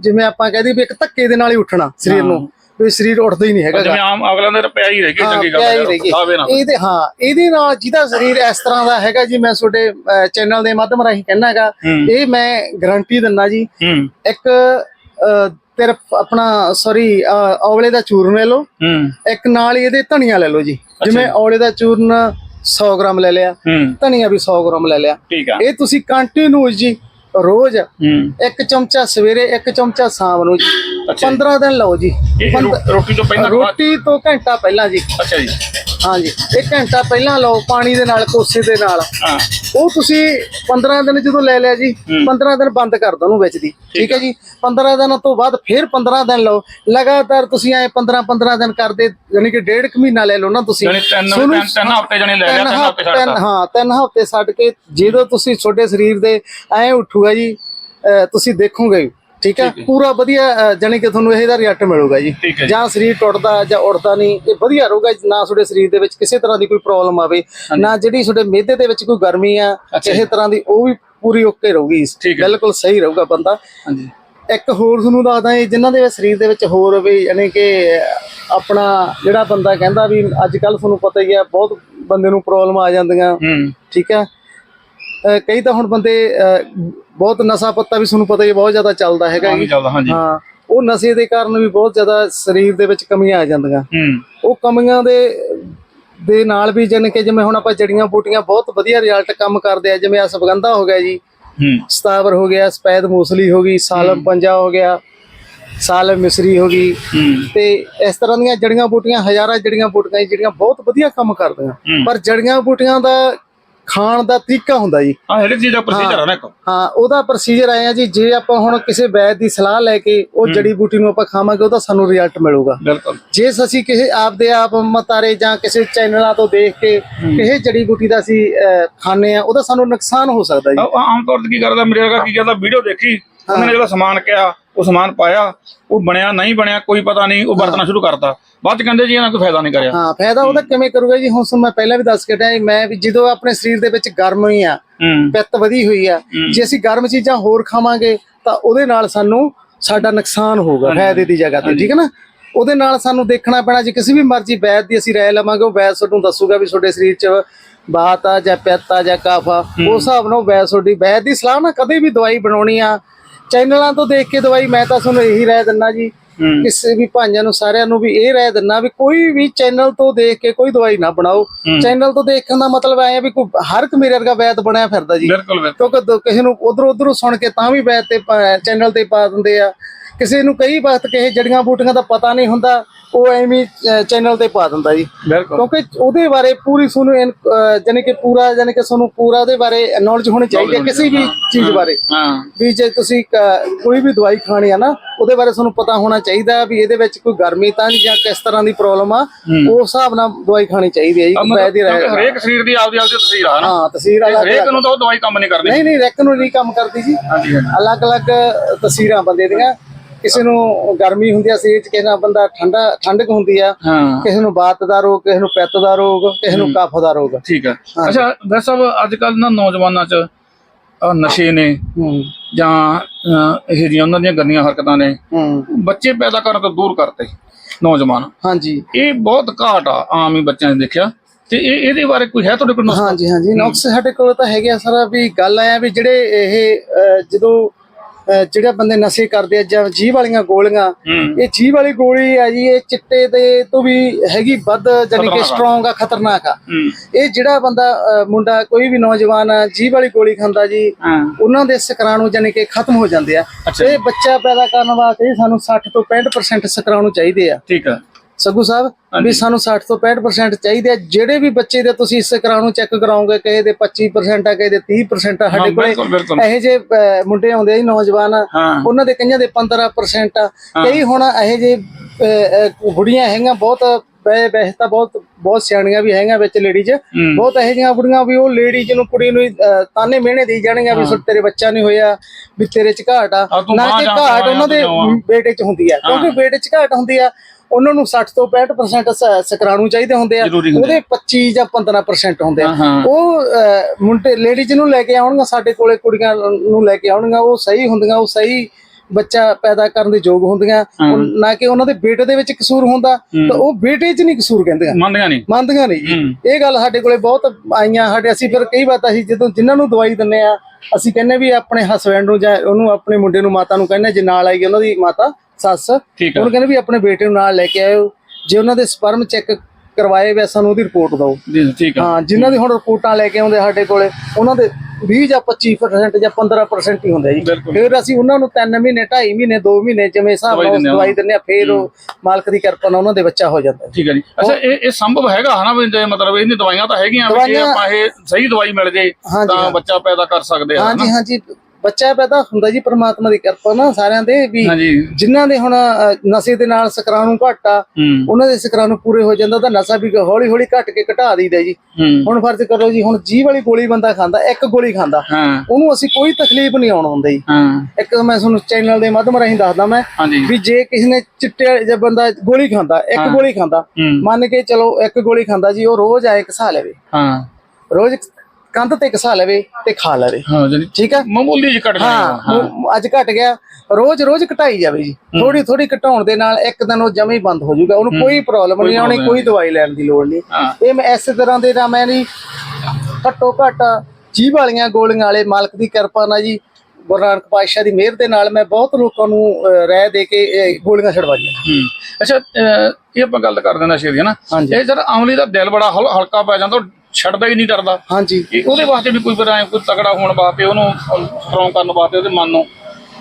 ਜਿਵੇਂ ਆਪਾਂ ਕਹਦੇ ਵੀ ਇੱਕ ਧੱਕੇ ਦੇ ਨਾਲ ਹੀ ਉੱਠਣਾ ਸਰੀਰ ਨੂੰ। ਵੀ ਸਰੀਰ ਉੱਠਦਾ ਹੀ ਨਹੀਂ ਹੈਗਾ ਜਿਵੇਂ ਆਮ ਅਗਲਾ ਦੇ ਪਿਆ ਹੀ ਰਹਿ ਗਈ ਚੰਗੀ ਗੱਲ ਹੀ ਇਹਦੇ ਹਾਂ ਇਹਦੇ ਨਾਲ ਜਿਹਦਾ ਸਰੀਰ ਇਸ ਤਰ੍ਹਾਂ ਦਾ ਹੈਗਾ ਜੀ ਮੈਂ ਤੁਹਾਡੇ ਚੈਨਲ ਦੇ ਮਾਧਿਅਮ ਰਾਹੀਂ ਕਹਿਣਾ ਹੈਗਾ। ਇਹ ਮੈਂ ਗਾਰੰਟੀ ਦਿੰਦਾ ਜੀ ਇੱਕ ਤੇਰਾ ਆਪਣਾ ਸੌਰੀ ਔਲੇ ਦਾ ਚੂਰਨ ਲੈ ਲਓ ਇੱਕ ਨਾਲ ਹੀ ਇਹਦੇ ਧਨੀਆ ਲੈ ਲਓ ਜੀ। ਜਿਵੇਂ ਔਲੇ ਦਾ ਚੂਰਨ 100 ਗ੍ਰਾਮ ਲੈ ਲਿਆ ਧਨੀਆ ਵੀ 100 ਗ੍ਰਾਮ ਲੈ ਲਿਆ। ਇਹ ਤੁਸੀਂ ਕੰਟੀਨਿਊ ਜੀ ਰੋਜ਼ ਹੂੰ। ਇੱਕ ਚਮਚਾ ਸਵੇਰੇ ਇੱਕ ਚਮਚਾ ਸ਼ਾਮ ਨੂੰ ਜੀ। ਅੱਛਾ 15 ਦਿਨ ਲਓ ਜੀ। ਰੋਟੀ ਤੋਂ ਪਹਿਲਾਂ ਰੋਟੀ ਤੋਂ ਘੰਟਾ ਪਹਿਲਾਂ ਜੀ। ਅੱਛਾ ਜੀ। ਹਾਂਜੀ ਇੱਕ ਘੰਟਾ ਪਹਿਲਾਂ ਲਓ ਪਾਣੀ ਦੇ ਨਾਲ ਕੋਸੇ ਦੇ ਨਾਲ। ਹਾਂ। ਉਹ ਤੁਸੀਂ 15 ਦਿਨ ਜਦੋਂ ਲੈ ਲਿਆ ਜੀ 15 ਦਿਨ ਬੰਦ ਕਰ ਦੋ ਉਹਨੂੰ ਵਿੱਚ ਦੀ। ਠੀਕ ਹੈ ਜੀ? 15 ਦਿਨ ਤੋਂ ਬਾਅਦ ਫਿਰ 15 ਦਿਨ ਲਓ। ਲਗਾਤਾਰ ਤੁਸੀਂ ਐ 15 15 ਦਿਨ ਕਰਦੇ ਯਾਨੀ ਕਿ ਡੇਢ ਕੁ ਮਹੀਨਾ ਲੈ ਲਓ ਨਾ ਤੁਸੀਂ। ਤਿੰਨ ਤਿੰਨ ਹਫ਼ਤੇ ਜਣੇ ਲੈ ਲਿਆ ਤਿੰਨ ਹਫ਼ਤੇ ਹਾਂ ਤਿੰਨ ਹਫ਼ਤੇ ਛੱਡ ਕੇ ਜਦੋਂ ਤੁਸੀਂ ਤੁਹਾਡੇ ਸਰੀਰ ਦੇ ਐ ਉੱਠੂਗਾ ਜੀ ਤੁਸੀਂ ਦੇਖੋਗੇ ਠੀਕ ਹੈ? ਪੂਰਾ ਵਧੀਆ ਜਾਣੀ ਕਿ ਤੁਹਾਨੂੰ ਇਹਦਾ ਰਿਜ਼ਲਟ ਮਿਲੂਗਾ ਜੀ। ਜੀ। ਸਰੀਰ ਟੁੱਟਦਾ ਜਾਂ ਉੱਠਦਾ ਨਹੀਂ ਇਹ ਵਧੀਆ ਰਹੂਗਾ ਨਾ ਤੁਹਾਡੇ ਸਰੀਰ ਦੇ ਵਿੱਚ ਕਿਸੇ ਤਰ੍ਹਾਂ ਦੀ ਕੋਈ ਪ੍ਰੋਬਲਮ ਆਵੇ ਨਾ ਜਿਹੜੀ ਤੁਹਾਡੇ ਮਿਹਦੇ ਦੇ ਵਿੱਚ ਕੋਈ ਗਰਮੀ ਆ ਕਿਸੇ ਤਰ੍ਹਾਂ ਦੀ ਉਹ ਵੀ ਪੂਰੀ ਓਕੇ ਰਹੂਗੀ। ਬਿਲਕੁਲ ਸਹੀ ਰਹੂਗਾ ਬੰਦਾ। ਇੱਕ ਹੋਰ ਤੁਹਾਨੂੰ ਦੱਸਦਾ ਜੀ ਜਿਨ੍ਹਾਂ ਦੇ ਸਰੀਰ ਦੇ ਵਿੱਚ ਹੋਰ ਵੀ ਯਾਨੀ ਕਿ ਆਪਣਾ ਜਿਹੜਾ ਬੰਦਾ ਕਹਿੰਦਾ ਵੀ ਅੱਜ ਕੱਲ ਤੁਹਾਨੂੰ ਪਤਾ ਹੀ ਆ ਬਹੁਤ ਬੰਦੇ ਨੂੰ ਪ੍ਰੋਬਲਮ ਆ ਜਾਂਦੀਆਂ। ਠੀਕ ਹੈ? ਕਈ ਤਾਂ ਹੁਣ ਬੰਦੇ ਬਹੁਤ ਨਸ਼ਾ ਪੱਤਾ ਵੀ ਤੁਹਾਨੂੰ ਪਤਾ ਹੀ ਬਹੁਤ ਜ਼ਿਆਦਾ ਚੱਲਦਾ ਹੈਗਾ ਜੀ। ਹਾਂ ਉਹ ਨਸ਼ੇ ਦੇ ਕਾਰਨ ਵੀ ਬਹੁਤ ਜ਼ਿਆਦਾ ਸਰੀਰ ਦੇ ਵਿੱਚ ਕਮੀਆਂ ਆ ਜਾਂਦੀਆਂ। ਹੂੰ। ਉਹ ਕਮੀਆਂ ਦੇ ਦੇ ਨਾਲ ਵੀ ਜਾਣੀ ਕਿ ਜਿਵੇਂ ਹੁਣ ਆਪਾਂ ਜੜੀਆਂ ਬੂਟੀਆਂ ਬਹੁਤ ਵਧੀਆ ਰਿਜ਼ਲਟ ਕੰਮ ਕਰਦੇ ਆ ਜਿਵੇਂ ਅਸਵਗੰਧਾ ਹੋ ਗਿਆ ਜੀ ਹੂੰ। ਸਤਾਵਰ ਹੋ ਗਿਆ ਸਪੈਦ ਮੂਸਲੀ ਹੋ ਗਈ ਸਾਲਮ ਪੰਜਾ ਹੋ ਗਿਆ ਸਾਲਮ ਮਿਸਰੀ ਹੋ ਗਈ। ਤੇ ਇਸ ਤਰ੍ਹਾਂ ਦੀਆਂ ਜੜੀਆਂ ਬੂਟੀਆਂ ਹਜ਼ਾਰਾਂ ਜੜੀਆਂ ਬੂਟੀਆਂ ਜਿਹੜੀਆਂ ਬਹੁਤ ਵਧੀਆ ਕੰਮ ਕਰਦੀਆਂ। ਪਰ ਜੜੀਆਂ ਬੂਟੀਆਂ ਦਾ ਖਾਣ ਦਾ ਤਰੀਕਾ ਹੁੰਦਾ ਜੀ। ਆ ਹਰ ਚੀਜ਼ ਦਾ ਪ੍ਰੋਸੀਜਰ ਆ ਨਾ ਇੱਕ। ਹਾਂ ਉਹਦਾ ਪ੍ਰੋਸੀਜਰ ਆਇਆ ਜੀ ਜੇ ਆਪਾਂ ਹੁਣ ਕਿਸੇ ਵੈਦ ਦੀ ਸਲਾਹ ਲੈ ਕੇ ਉਹ ਜੜੀ ਬੂਟੀ ਨੂੰ ਆਪਾਂ ਖਾਵਾਂਗੇ ਉਹਦਾ ਸਾਨੂੰ ਰਿਜ਼ਲਟ ਮਿਲੂਗਾ। ਬਿਲਕੁਲ। ਜੇ ਅਸੀਂ ਕਿਸੇ ਆਪਦੇ ਆਪ ਮਤਾਰੇ ਜਾਂ ਕਿਸੇ ਚੈਨਲਾਂ ਤੋਂ ਦੇਖ ਕੇ ਕਿਸੇ ਜੜੀ ਬੂਟੀ ਦਾ ਅਸੀਂ ਖਾਂਦੇ ਆ ਉਹਦਾ ਸਾਨੂੰ ਨੁਕਸਾਨ ਹੋ ਸਕਦਾ ਜੀ। ਆਮ ਤੌਰ ਤੇ ਕੀ ਕਰਦਾ ਮੇਰੇ ਵਰਗਾ ਕੀ ਕਰਦਾ ਵੀਡੀਓ ਦੇਖੀ ਉਹਨੇ ਜਿਹੜਾ ਸਮਾਨ ਕਿਹਾ ਉਹ ਸਮਾਨ ਪਾਇਆ ਉਹ ਬਣਿਆ ਨਹੀਂ ਬਣਿਆ ਕੋਈ ਪਤਾ ਨਹੀਂ ਉਹ ਵਰਤਣਾ ਸ਼ੁਰੂ ਕਰਤਾ। ਬਾਅਦ ਕਹਿੰਦੇ ਜੀ ਇਹਨਾਂ ਕੋਈ ਫਾਇਦਾ ਨਹੀਂ ਕਰਿਆ। ਹਾਂ ਫਾਇਦਾ ਉਹਦਾ ਕਿਵੇਂ ਕਰੂਗਾ ਜੀ? ਹੁਣ ਮੈਂ ਪਹਿਲਾਂ ਵੀ ਦੱਸ ਕੇ ਹਟਿਆ ਜੀ, ਮੈਂ ਵੀ ਜਦੋਂ ਆਪਣੇ ਸਰੀਰ ਦੇ ਵਿੱਚ ਗਰਮ ਆ ਪਿੱਤ ਵਧੀ ਹੋਈ ਆ ਜੇ ਅਸੀਂ ਗਰਮ ਚੀਜ਼ਾਂ ਹੋਰ ਖਾਵਾਂਗੇ ਤਾਂ ਉਹਦੇ ਨਾਲ ਸਾਨੂੰ ਸਾਡਾ ਨੁਕਸਾਨ ਹੋਊਗਾ ਫਾਇਦੇ ਦੀ ਜਗ੍ਹਾ ਤੇ ਠੀਕ ਹੈ ਨਾ? ਉਹਦੇ ਨਾਲ ਸਾਨੂੰ ਦੇਖਣਾ ਪੈਣਾ ਜੇ ਕਿਸੇ ਵੀ ਮਰਜ਼ੀ ਵੈਦ ਦੀ ਅਸੀਂ ਰਾਏ ਲਵਾਂਗੇ ਉਹ ਵੈਦ ਤੁਹਾਨੂੰ ਦੱਸੂਗਾ ਵੀ ਤੁਹਾਡੇ ਸਰੀਰ 'ਚ ਬਾਤ ਆ ਜਾਂ ਪਿੱਤ ਆ ਜਾਂ ਕਫ ਆ। ਉਸ ਹਿਸਾਬ ਨਾਲ ਉਹ ਵੈਦ ਤੁਹਾਡੀ ਵੈਦ ਦੀ ਸਲਾਹ ਨਾਲ ਕਦੇ ਵੀ ਦਵਾਈ ਬਣਾਉਣੀ ਆ ਚੈਨਲਾਂ ਤੋਂ ਦੇਖ ਕੇ ਦਵਾਈ ਮੈਂ ਤਾਂ ਤੁਹਾਨੂੰ ਇਹੀ ਰਾਏ ਦਿੰਦਾ ਜੀ ਕਿਸੇ ਵੀ ਭਾਈਆਂ ਨੂੰ ਸਾਰਿਆਂ ਨੂੰ ਵੀ ਇਹ ਰਾਏ ਦਿੰਨਾ ਵੀ ਕੋਈ ਵੀ ਚੈਨਲ ਤੋਂ ਦੇਖ ਕੇ ਕੋਈ ਦਵਾਈ ਨਾ ਬਣਾਓ। ਚੈਨਲ ਤੋਂ ਦੇਖਣ ਦਾ ਮਤਲਬ ਐ ਵੀ ਕੋਈ ਹਰ ਇੱਕ ਮੇਰੇ ਵਰਗਾ ਵੈਦ ਬਣਿਆ ਫਿਰਦਾ ਜੀ। ਕਿਉਂਕਿ ਕਿਸੇ ਨੂੰ ਉਧਰ ਉਧਰੋਂ ਸੁਣ ਕੇ ਤਾਂ ਵੀ ਵੈਦ ਤੇ ਚੈਨਲ ਤੇ ਪਾ ਦਿੰਦੇ ਆ। ਕਿਸੇ ਨੂੰ ਕਈ ਵਕਤ ਕਿਸੇ ਜੜੀਆਂ ਬੂਟੀਆਂ ਦਾ ਪਤਾ ਨਹੀਂ ਹੁੰਦਾ ਉਹ ਐਵੇਂ ਚੈਨਲ ਤੇ ਪਾ ਦਿੰਦਾ ਜੀ। ਕਿਉਂਕਿ ਉਹਦੇ ਬਾਰੇ ਪੂਰੀ ਤੁਹਾਨੂੰ ਜਾਨੀ ਕਿ ਪੂਰਾ ਜਾਨੀ ਕਿ ਤੁਹਾਨੂੰ ਪੂਰਾ ਉਹਦੇ ਬਾਰੇ ਨੌਲੇਜ ਹੋਣੀ ਚਾਹੀਦੀ ਹੈ ਕਿਸੇ ਵੀ ਚੀਜ਼ ਬਾਰੇ। ਹਾਂ ਵੀ ਜੇ ਤੁਸੀਂ ਕੋਈ ਵੀ ਦਵਾਈ ਖਾਣੀ ਆ ਨਾ ਉਹਦੇ ਬਾਰੇ ਤੁਹਾਨੂੰ ਪਤਾ ਹੋਣਾ ਚਾਹੀਦਾ ਵੀ ਇਹਦੇ ਵਿੱਚ ਕੋਈ ਗਰਮੀ ਤਾਂ ਨਹੀਂ ਜਾਂ ਕਿਸ ਤਰ੍ਹਾਂ ਦੀ ਪ੍ਰੋਬਲਮ ਆ ਉਸ ਹਿਸਾਬ ਨਾਲ ਦਵਾਈ ਖਾਣੀ ਚਾਹੀਦੀ ਹੈ ਜੀ ਵੈਦ ਦੀ ਕਿਉਂਕਿ ਹਰੇਕ ਸਰੀਰ ਦੀ ਆਪਦੀ ਆਪਦੀ ਤਸਵੀਰ ਆ ਨਾ ਹਾਂ ਤਸਵੀਰ ਅਲੱਗ ਹਰੇਕ ਨੂੰ ਤਾਂ ਉਹ ਦਵਾਈ ਕੰਮ ਨਹੀਂ ਕਰਦੀ। ਨਹੀਂ ਨਹੀਂ ਰੈਕ ਨੂੰ ਨਹੀਂ ਕੰਮ ਕਰਦੀ ਜੀ। ਅਲੱਗ-ਅਲੱਗ ਤਸਵੀਰਾਂ ਬੰਦੇ ਦੀਆਂ। ਕਿਸੇ ਨੂੰ ਗਰਮੀ ਹੁੰਦੀ ਆ ਸਰੀਰ 'ਚ ਕਿਸੇ ਨਾਲ ਬੰਦਾ ਠੰਡਾ ਠੰਡਕ ਹੁੰਦੀ ਆ ਹਾਂ। ਕਿਸੇ ਨੂੰ ਬਾਤ ਦਾ ਰੋਗ ਕਿਸੇ ਨੂੰ ਪਿੱਤ ਦਾ ਰੋਗ ਕਿਸੇ ਨੂੰ ਕਫ ਦਾ ਰੋਗ। ਠੀਕ ਹੈ। ਅੱਛਾ ਵੈਸੇ ਸਾਹਿਬ ਅੱਜ ਕੱਲ ਨਾ ਨੌਜਵਾਨਾਂ ਚ ਨਸ਼ੇ ਨੇ ਹੂੰ। ਜਾਂ ਅਹ, ਇਹ ਜਿਹੀਆਂ ਉਹਨਾਂ ਦੀਆਂ ਗੰਦੀਆਂ ਹਰਕਤਾਂ ਨੇ ਹੂੰ। ਬੱਚੇ ਪੈਦਾ ਕਰਨ ਤੋਂ ਦੂਰ ਕਰਤੇ ਨੌਜਵਾਨ। ਹਾਂਜੀ। ਇਹ ਬਹੁਤ ਘਾਟ ਆ ਆਮ ਹੀ ਬੱਚਿਆਂ ਨੇ ਦੇਖਿਆ। ਤੇ ਇਹ ਇਹਦੇ ਬਾਰੇ ਕੋਈ ਹੈ ਤੁਹਾਡੇ ਕੋਲ ਨੁਸਖਾ? ਹਾਂਜੀ ਹਾਂਜੀ। ਨੁਕਸ ਸਾਡੇ ਕੋਲ ਤਾਂ ਹੈਗੇ ਆ ਸਾਰਾ ਵੀ ਗੱਲ ਆਇਆ ਵੀ ਜਿਹੜੇ ਇਹ ਅਹ, ਜਦੋਂ ਜਿਹੜੇ ਬੰਦੇ ਨਸ਼ੇ ਕਰਦੇ ਆ ਜਾਂ ਜੀਭ ਵਾਲੀਆਂ ਗੋਲੀਆਂ ਇਹ ਜੀਭ ਵਾਲੀ ਗੋਲੀ ਆ ਜੀ ਇਹ ਚਿੱਟੇ ਦੇ ਤੋਂ ਵੀ ਹੈਗੀ ਵੱਧ ਜਾਨੀ ਕਿ ਆ। ਸਟਰੋਂਗ ਆ ਖਤਰਨਾਕ ਆ। ਇਹ ਜਿਹੜਾ ਬੰਦਾ ਮੁੰਡਾ ਕੋਈ ਵੀ ਨੌਜਵਾਨ ਆ, ਜੀਭ ਵਾਲੀ ਗੋਲੀ ਖਾਂਦਾ ਜੀ ਉਹਨਾਂ ਦੇ ਸਕਰਾਣੂ ਜਾਨੀ ਕਿ ਖਤਮ ਹੋ ਜਾਂਦੇ ਆ। ਇਹ ਬੱਚਾ ਪੈਦਾ ਕਰਨ ਵਾਸਤੇ ਸਾਨੂੰ 60 ਤੋਂ 65% ਸਕਰਾਣੂ ਚਾਹੀਦੇ ਆ। ਠੀਕ ਹੈ ਸਗੂ ਸਾਹਿਬ ਵੀ ਸਾਨੂੰ 60 ਤੋਂ 65% ਚਾਹੀਦੇ ਆ। ਜਿਹੜੇ ਵੀ ਬੱਚੇ ਦੇ ਤੁਸੀਂ ਇਸ ਕਰਾਉਣੂ ਚੈੱਕ ਕਰਾਓਗੇ ਕਿਸੇ ਦੇ 25% ਆ ਕਿਸੇ ਦੇ 30% ਆ ਸਾਡੇ ਕੋਲੇ ਇਹੋ ਅਹ, ਮੁੰਡੇ ਆਉਂਦੇ ਆ ਜੀ ਨੌਜਵਾਨ। ਉਹਨਾਂ ਦੇ ਕਈਆਂ ਦੇ 15% ਆ। ਕਈ ਹੁਣ ਇਹੋ ਅਹ, ਬੁੜੀਆਂ ਹੈਗੀਆਂ ਬਹੁਤ ਵੈ- ਵੈਸੇ ਤਾਂ ਬਹੁਤ ਬਹੁਤ ਸਿਆਣੀਆਂ ਵੀ ਹੈਗੀਆਂ ਵਿੱਚ ਲੇਡੀਜ਼ ਬਹੁਤ ਇਹੋ ਜਿਹੀਆਂ ਬੁੜੀਆਂ ਵੀ ਉਹ ਲੇਡੀਜ਼ ਨੂੰ ਕੁੜੀ ਨੂੰ ਹੀ, ਅਹ, ਤਾਨੇ ਮਿਹਣੇ ਦੇਈ ਜਾਣਗੀਆਂ ਵੀ ਸੁਣ ਤੇਰੇ ਬੱਚਾ ਨਹੀਂ ਹੋਇਆ ਵੀ ਤੇਰੇ ਚ ਘਾਟ ਆ। ਆ ਤੂੰ ਨਾ ਬਾਹਰ ਕਿ ਜਾ, ਘਾਟ ਬਾਹਰ ਉਹਨਾਂ ਦੇ ਜਾ। ਬੇਟੇ ਚ ਹੁੰਦੀ ਆ। ਕਿਉਂਕਿ ਬੇਟੇ ਚ ਘਾਟ ਹੁੰਦੀ ਆ ਉਹਨਾਂ ਨੂੰ 60 ਤੋਂ 65% ਸ- ਸਕਰਾਣੂ ਚਾਹੀਦੇ ਹੁੰਦੇ ਆ। ਜ਼ਰੂਰੀ ਹੁੰਦੇ ਉਹਦੇ 25 ਜਾਂ 15% ਹੁੰਦੇ ਆ। ਹਾਂ, ਹਾਂ। ਉਹ ਅਹ, ਮੁੰਡੇ ਲੇਡੀਜ਼ ਨੂੰ ਲੈ ਕੇ ਆਉਣਗੀਆਂ ਸਾਡੇ ਕੋਲੇ ਕੁੜੀਆਂ ਨੂੰ ਲੈ ਕੇ ਆਉਣਗੀਆਂ ਉਹ ਸਹੀ ਹੁੰਦੀਆਂ ਉਹ ਸਹੀ ਬੱਚਾ ਪੈਦਾ ਕਰਨ ਦੇ ਯੋਗ ਹੁੰਦੀਆਂ। ਉਹ ਨਾ ਕਿ ਉਹਨਾਂ ਦੇ ਬੇਟੇ ਦੇ ਵਿੱਚ ਕਸੂਰ ਹੁੰਦਾ ਤਾਂ ਉਹ ਬੇਟੇ 'ਚ ਨਹੀਂ ਕਸੂਰ ਕਹਿੰਦੀਆਂ। ਮੰਨਦੀਆਂ ਨਹੀਂ। ਮੰਨਦੀਆਂ ਨਹੀਂ ਜੀ। ਇਹ ਗੱਲ ਸਾਡੇ ਕੋਲੇ ਬਹੁਤ ਆਈਆਂ। ਸਾਡੇ ਅਸੀਂ ਫਿਰ ਕਈ ਵਾਰ ਤਾਂ ਅਸੀਂ ਜਦੋਂ ਜਿਨ੍ਹਾਂ ਨੂੰ ਦਵਾਈ ਦਿੰਨੇ ਆ ਅਸੀਂ ਕਹਿੰਨੇ ਵੀ ਆਪਣੇ ਹਸਬੰਡ ਨੂੰ ਜਾਂ ਉਹਨੂੰ ਆਪਣੇ ਮੁੰਡੇ ਨੂੰ ਮਾਤਾ ਨੂੰ ਕਹਿੰਨੇ ਜੇ ਨਾਲ ਆਏਗੀ ਉਹਨਾਂ ਦੀ ਮਾਤਾ ਸੱਸ। ਠੀਕ ਉਹਨੂੰ ਕਹਿੰਦੇ ਵੀ ਆਪਣੇ ਬੇਟੇ ਨੂੰ ਨਾਲ ਲੈ ਕੇ ਆਇਓ। ਜੇ ਉਹਨਾਂ ਦੇ ਸਪਰਮ ਚੈੱਕ ਕਰਵਾਏ ਵੇ ਸਾਨੂੰ ਉਹਦੀ ਰਿਪੋਰਟ ਦਿਓ। ਜੀ ਠੀਕ ਹੈ ਹਾਂ ਜਿਨ੍ਹਾਂ ਦੀ ਹੁਣ ਰਿਪੋਰਟਾਂ ਲੈ ਕੇ ਆਉਂਦੇ ਸਾਡੇ ਕੋਲੇ ਉਹਨਾਂ ਦੇ 20 ਜਾਂ 25% ਜਾਂ 15% ਹੀ ਹੁੰਦੇ ਜੀ। ਬਿਲਕੁਲ। ਫਿਰ ਅਸੀਂ ਉਹਨਾਂ ਨੂੰ 3 ਮਹੀਨੇ 2.5 ਮਹੀਨੇ 2 ਮਹੀਨੇ ਜਿਵੇਂ ਹਿਸਾਬ ਦਵਾਈ ਨਾਲ ਦਿੰਦੇ ਆ। ਦਵਾਈ ਦਿੰਦੇ ਆ ਫਿਰ ਉਹ ਮਾਲਕ ਦੀ ਕਿਰਪਾ ਨਾਲ ਉਹਨਾਂ ਦੇ ਬੱਚਾ ਹੋ ਜਾਂਦਾ ਠੀਕ ਹੈ ਜੀ। ਅੱਛਾ ਇਹ ਇਹ ਸੰਭਵ ਹੈਗਾ ਹਨਾ ਵੀ ਜੇ ਮਤਲਬ ਇਹਦੀ ਦਵਾਈਆਂ ਤਾਂ ਹੈਗੀਆਂ ਵੀ ਜੇ ਦਵਾਈਆਂ- ਆਪਾਂ ਇਹ ਸਹੀ ਦਵਾਈ ਮਿਲ ਜੇ ਹਾਂਜੀ, ਤਾਂ ਹਾਂ। ਬੱਚਾ ਪੈਦਾ ਕਰ ਸਕਦੇ ਆ ਹਾਂਜੀ ਹਾਂਜੀ। ਬੱਚਾ ਪੈਦਾ ਹੁੰਦਾ ਜੀ ਪ੍ਰਮਾਤਮਾ ਦੀ ਕਿਰਪਾ ਨਾਲ ਸਾਰਿਆਂ ਦੇ ਵੀ ਜਿਨ੍ਹਾਂ ਦੇ ਹੁਣ ਨਸ਼ੇ ਦੇ ਨਾਲ ਸਕਰਾਣੂ ਘੱਟ ਉਹਨਾਂ ਦੇ ਸਕਰਾਣੂ ਪੂਰੇ ਹੋ ਜਾਂਦਾ ਤਾਂ ਨਸ਼ਾ ਵੀ ਹੌਲੀ ਹੌਲੀ ਘਟ ਕੇ ਘਟਾ ਦਈਦਾ ਜੀ। ਹੁਣ ਫਰਜ਼ ਕਰੋ ਜੀ ਹੁਣ ਜੀਭ ਵਾਲੀ ਗੋਲੀ ਬੰਦਾ ਖਾਂਦਾ ਇੱਕ ਗੋਲੀ ਖਾਂਦਾ। ਉਹਨੂੰ ਅਸੀਂ ਕੋਈ ਤਕਲੀਫ ਨਹੀਂ ਆਉਣ ਹੁੰਦੀ ਹਾਂ। ਇੱਕ ਮੈਂ ਤੁਹਾਨੂੰ ਚੈਨਲ ਦੇ ਮਾਧਮ ਰਾਹੀਂ ਦੱਸਦਾ ਮੈਂ ਵੀ ਜੇ ਕਿਸੇ ਨੇ ਚਿੱਟੇ ਜੇ ਬੰਦਾ ਗੋਲੀ ਖਾਂਦਾ ਇੱਕ ਗੋਲੀ ਖਾਂਦਾ ਮੰਨ ਕੇ ਚਲੋ ਇੱਕ ਗੋਲੀ ਖਾਂਦਾ ਜੀ ਉਹ ਰੋਜ਼ ਆਏ ਘਸਾ ਲਵੇ। ਹਾਂ। ਰੋਜ਼ ਕੰਧ ਤੇ ਘਸਾ ਲਵੇ ਤੇ ਖਾ ਲਵੇ। ਹਾਂ ਜੀ ਠੀਕ ਆ? ਮਾਮੂਲੀ ਜਿਹੀ ਹਾਂ। ਉਹ ਅੱਜ ਘਟ ਗਿਆ। ਰੋਜ਼ ਰੋਜ਼ ਘਟਾਈ ਜਾਵੇ ਜੀ। ਥੋੜੀ ਥੋੜੀ ਘਟਾਉਣ ਦੇ ਨਾਲ ਇੱਕ ਦਿਨ ਉਹ ਜਮੇ ਹੀ ਬੰਦ ਹੋ ਜਾਊਗਾ। ਉਹਨੂੰ ਕੋਈ ਪ੍ਰੋਬਲਮ ਨਹੀਂ ਆਉਣੀ ਕੋਈ ਦਵਾਈ ਲੈਣ ਦੀ ਲੋੜ ਨਹੀਂ। ਹਾਂ। ਇਹ ਮੈਂ ਇਸੇ ਤਰ੍ਹਾਂ ਦੇ ਨਾ ਮੈਂ ਨਹੀਂ ਘੱਟੋ ਘੱਟ ਜੀਭ ਵਾਲੀਆਂ ਗੋਲੀਆਂ ਵਾਲੇ ਮਾਲਕ ਦੀ ਕਿਰਪਾ ਨਾਲ ਜੀ ਗੁਰੂ ਨਾਨਕ ਪਾਤਸ਼ਾਹ ਦੀ ਮਿਹਰ ਦੇ ਨਾਲ ਮੈਂ ਬਹੁਤ ਲੋਕਾਂ ਨੂੰ ਰਹਿ ਦੇ ਕੇ ਗੋਲੀਆਂ ਛਡਵਾਈਆਂ। ਹੂੰ। ਅੱਛਾ ਇਹ ਆਪਾਂ ਗੱਲ ਕਰ ਦਿੰਦਾ ਸ਼ੇਰੀ ਹੈ ਨਾ। ਇਹ ਜਦ ਅਮਲੀ ਦਾ ਦਿਲ ਬੜਾ ਹਲ- ਹਲਕਾ ਪੈ ਜਾਂਦਾ ਛੱਡਦਾ ਹੀ ਨਹੀਂ ਡਰਦਾ। ਹਾਂਜੀ। ਇਹ ਉਹਦੇ ਵਾਸਤੇ ਵੀ ਕੋਈ ਫਿਰ ਐਂ ਕੋਈ ਤਗੜਾ ਹੋਣ ਵਾਸਤੇ ਉਹਨੂੰ ਸਟਰੋਂਗ ਕਰਨ ਵਾਸਤੇ ਉਹਦੇ ਮਨ ਨੂੰ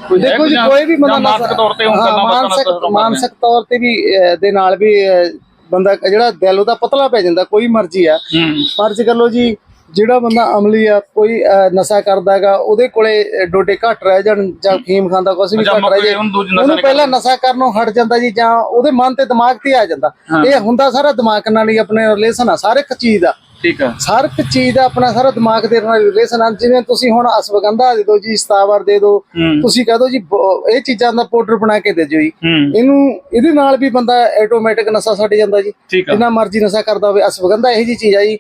ਕੋਈ ਹੈ ਦੇਖੋ ਜੀ ਜਾਂ- ਕੋਈ ਵੀ ਬੰਦਾ ਜਾਂ ਮਾਨਸਿਕ ਤੌਰ ਤੇ ਉਹ ਹਾਂ, ਗੱਲਾਂ ਬਾਤਾਂ ਨਾਲ ਮਾਨਸਿਕ strong ਮਾਨਸਿਕ ਤੌਰ ਤੇ ਵੀ ਅਹ, ਦੇ ਨਾਲ ਵੀ ਅਹ, ਬੰਦਾ ਜਿਹੜਾ ਦਿਲ ਉਹਦਾ ਪਤਲਾ ਪੈ ਜਾਂਦਾ ਕੋਈ ਮਰਜ਼ੀ ਆ। ਹੂੰ। ਫਰਜ਼ ਕਰ ਲਓ ਜੀ ਜਿਹੜਾ ਬੰਦਾ ਅਮਲੀ ਆ ਕੋਈ ਅਹ, ਨਸ਼ਾ ਕਰਦਾਗਾ ਉਹਦੇ ਕੋਲੇ ਅਹ, ਡੋਡੇ ਘੱਟ ਰਹਿ ਜਾਣ ਜਾਂ ਫੀਮ ਖਾਂਦਾ ਕੁਛ ਵੀ ਜਾਂ ਘੱਟ ਰਹਿ ਮੌਕੇ ਜਾਏ ਉਹਨੂੰ ਦੂਜੀ ਨਸ਼ਾ ਉਹਨੂੰ ਨਹੀਂ ਪਹਿਲਾਂ ਨਸ਼ਾ ਕਰਨੋਂ ਹਟ ਜਾਂਦਾ ਜੀ ਜਾਂ ਉਹਦੇ ਮਨ ਤੇ ਦਿਮਾਗ ਤੇ ਆ ਜਾਂਦਾ। ਇਹ ਹੁੰਦਾ ਸਾਰਾ ਦਿਮਾਗ ਨਾਲ ਹੀ ਆਪਣੇ ਰਿਲੇਸ਼ਨ ਆ ਸਾਰੇ ਇੱਕ ਚੀਜ਼ ਦਾ। ਠੀਕ ਆ। ਹਰ ਇੱਕ ਚੀਜ਼ ਦਾ ਆਪਣਾ ਸਾਰਾ ਦਿਮਾਗ ਦੇ ਨਾਲ ਰਿਲੇਸ਼ਨ ਆ। ਜਿਵੇਂ ਤੁਸੀਂ ਹੁਣ ਅਸਵਗੰਧਾ ਦੇ ਦਿਓ ਜੀ ਸਤਾਵਰ ਦੇ ਦਿਓ ਤੁਸੀਂ ਕਹ ਦਿਓ ਜੀ ਬ- ਇਹ ਚੀਜ਼ਾਂ ਦਾ ਪਾਊਡਰ ਬਣਾ ਕੇ ਦੇ ਦਿਓ ਜੀ। ਹੂੰ। ਇਹਨੂੰ ਇਹਦੇ ਨਾਲ ਵੀ ਬੰਦਾ ਆਟੋਮੈਟਿਕ ਨਸ਼ਾ ਛੱਡ ਜਾਂਦਾ ਜੀ। ਠੀਕ ਆ। ਜਿੰਨਾ ਮਰਜ਼ੀ ਨਸ਼ਾ ਕਰਦਾ ਹੋਵੇ ਅਸਵਗੰਧਾ ਇਹੋ ਜੀ ਚੀਜ਼ ਆ ਜੀ।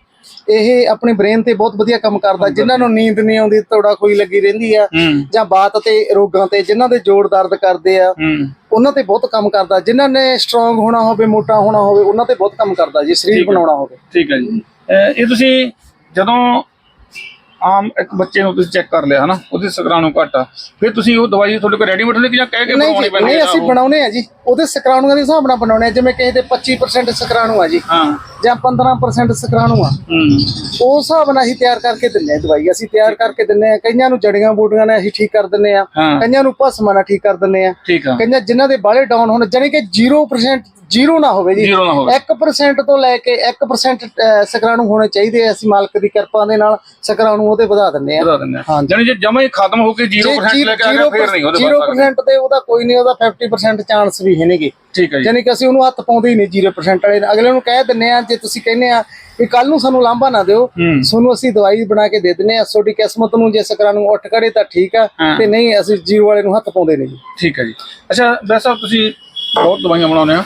ਇਹ ਆਪਣੇ ਬ੍ਰੇਨ ਤੇ ਬਹੁਤ ਵਧੀਆ ਕੰਮ ਕਰਦਾ। ਜਿਨ੍ਹਾਂ ਨੂੰ ਨੀਂਦ ਨਹੀਂ ਆਉਂਦੀ ਤੋੜਾ ਕੋਈ ਲੱਗੀ ਰਹਿੰਦੀ ਆ ਹੂੰ। ਜਾਂ ਬਾਤ ਤੇ ਰੋਗਾਂ ਤੇ ਜਿਨ੍ਹਾਂ ਦੇ ਜੋੜ ਦਰਦ ਕਰਦੇ ਆ ਹੂੰ। ਉਹਨਾਂ ਤੇ ਬਹੁਤ ਕੰਮ ਕਰਦਾ। ਜਿਨ੍ਹਾਂ ਨੇ ਸਟਰੋਂਗ ਹੋਣਾ ਹੋਵੇ ਮੋਟਾ ਹੋਣਾ ਹੋਵੇ ਉਹਨਾਂ ਤੇ ਬਹੁਤ ਕੰਮ ਕਰਦਾ ਜੀ ਸਰੀਰ ਬਣਾਉਣਾ ਹੋਵੇ। ਠੀਕ ਹੈ ਜੀ। ਇਹ ਤੁਸੀਂ ਜਦੋਂ ਆਮ ਇੱਕ ਬੱਚੇ ਨੂੰ ਤੁਸੀਂ ਚੈੱਕ ਕਰ ਲਿਆ ਹਨਾ ਉਹਦੇ ਸ਼ੁਕਰਾਣੂ ਘੱਟ ਆ ਫਿਰ ਤੁਸੀਂ ਉਹ ਦਵਾਈ ਤੁਹਾਡੇ ਕੋਲ ਰੈਡੀਮੇਡ ਹੁੰਦੀ ਕਿ ਜਾਂ ਕਹਿ ਕੇ ਨਹੀਂ ਬਣਾਉਣੀ ਜੀ ਪੈਂਦੀ ਨਹੀਂ ਹੈ ਅਸੀਂ ਉਹ? ਬਣਾਉਨੇ ਆ ਜੀ ਉਹਦੇ ਸਕਰਾਣੂਆਂ ਦੇ ਹਿਸਾਬ ਨਾਲ ਬਣਾਉਨੇ ਆ ਜਿਵੇਂ ਕਿਸੇ ਦੇ 25% ਸਕਰਾਣੂ ਆ ਜੀ ਹਾਂ। ਜਾਂ 15% ਸਕਰਾਣੂ ਆ। ਹੂੰ। ਉਸ ਹਿਸਾਬ ਨਾਲ ਅਸੀਂ ਤਿਆਰ ਕਰਕੇ ਦਿੰਨੇ ਆ ਦਵਾਈ ਅਸੀਂ ਤਿਆਰ ਕਰਕੇ ਦਿੰਨੇ ਆ ਕਈਆਂ ਨੂੰ ਜੜੀਆਂ ਬੂਟੀਆਂ ਨਾਲ ਅਸੀਂ ਠੀਕ ਕਰ ਦਿੰਨੇ ਆ ਹਾਂ। ਕਈਆਂ ਨੂੰ ਭਸਮਾਂ ਨਾਲ ਠੀਕ ਕਰ ਦਿੰਨੇ ਆ ਠੀਕ ਆ। ਕਈਆਂ ਜਿਨ੍ਹਾਂ ਦੇ ਬਾਲੇ ਡਾਊਨ ਹੋਣ ਜਾਨੀ ਕਿ 0% ਜ਼ੀਰੋ ਨਾ ਹੋਵੇ ਜੀ। ਜ਼ੀਰੋ ਨਾ ਹੋਵੇ। 1% ਤੋਂ ਲੈ ਕੇ 1% ਅਹ, ਸਕਰਾਣੂ ਹੋਣੇ ਚਾਹੀਦੇ ਆ। ਅਸੀਂ ਮਾਲਕ ਦੀ ਕਿਰਪਾ ਦੇ ਨਾਲ ਸਕਰਾਣੂ ਉਹਦੇ ਵਧਾ ਦਿੰਨੇ ਆ। ਵਧਾ ਦਿੰਦੇ ਆ। ਜਾਨੀ ਜੇ ਜਮਾ ਹੀ ਖਤਮ ਹੋ ਕੇ 0% ਲੈ ਕੇ ਆ ਗਿਆ ਫਿਰ ਨਹੀਂ ਉਹਦੇ ਬਾਅਦ 0% ਤੇ ਉਹਦਾ ਕੋਈ ਨਹੀਂ ਉਹਦਾ 50% ਚਾਂਸ ਵੀ ਹੈ ਨਹੀਂਗੇ ਠੀਕ ਹੈ ਜੀ। ਯਾਨੀ ਕਿ ਅਸੀਂ ਉਹਨੂੰ ਹੱਥ ਪਾਉਂਦੇ ਹੀ ਨਹੀਂ 0% ਵਾਲੇ। ਅਗਲੇ ਨੂੰ ਕਹਿ ਦਿੰਨੇ ਆ ਜੇ ਤੁਸੀਂ ਕਹਿੰਦੇ ਆ ਵੀ ਕੱਲ ਨੂੰ ਸਾਨੂੰ ਲਾਂਭਾ ਨਾ ਦਿਓ ਤੁਹਾਨੂੰ ਅਸੀਂ ਦਵਾਈ ਬਣਾ ਕੇ ਦੇ ਦਿੰਨੇ ਆ ਤੁਹਾਡੀ ਕਿਸਮਤ ਨੂੰ ਜੇ ਸਕਰਾਂ ਨੂੰ ਉੱਠ ਕਰੇ ਤਾਂ ਠੀਕ ਆ। ਤੇ ਨਹੀਂ ਅਸੀਂ ਜ਼ੀਰੋ ਵਾਲੇ ਨੂੰ ਹੱਥ ਪਾਉਂਦੇ ਨਹੀਂ ਠੀਕ ਹੈ ਜੀ। ਅੱਛਾ ਵੈਸੇ ਤੁਸੀਂ ਬਹੁਤ ਦਵਾਈਆਂ ਬਣਾਉਂਦੇ ਆ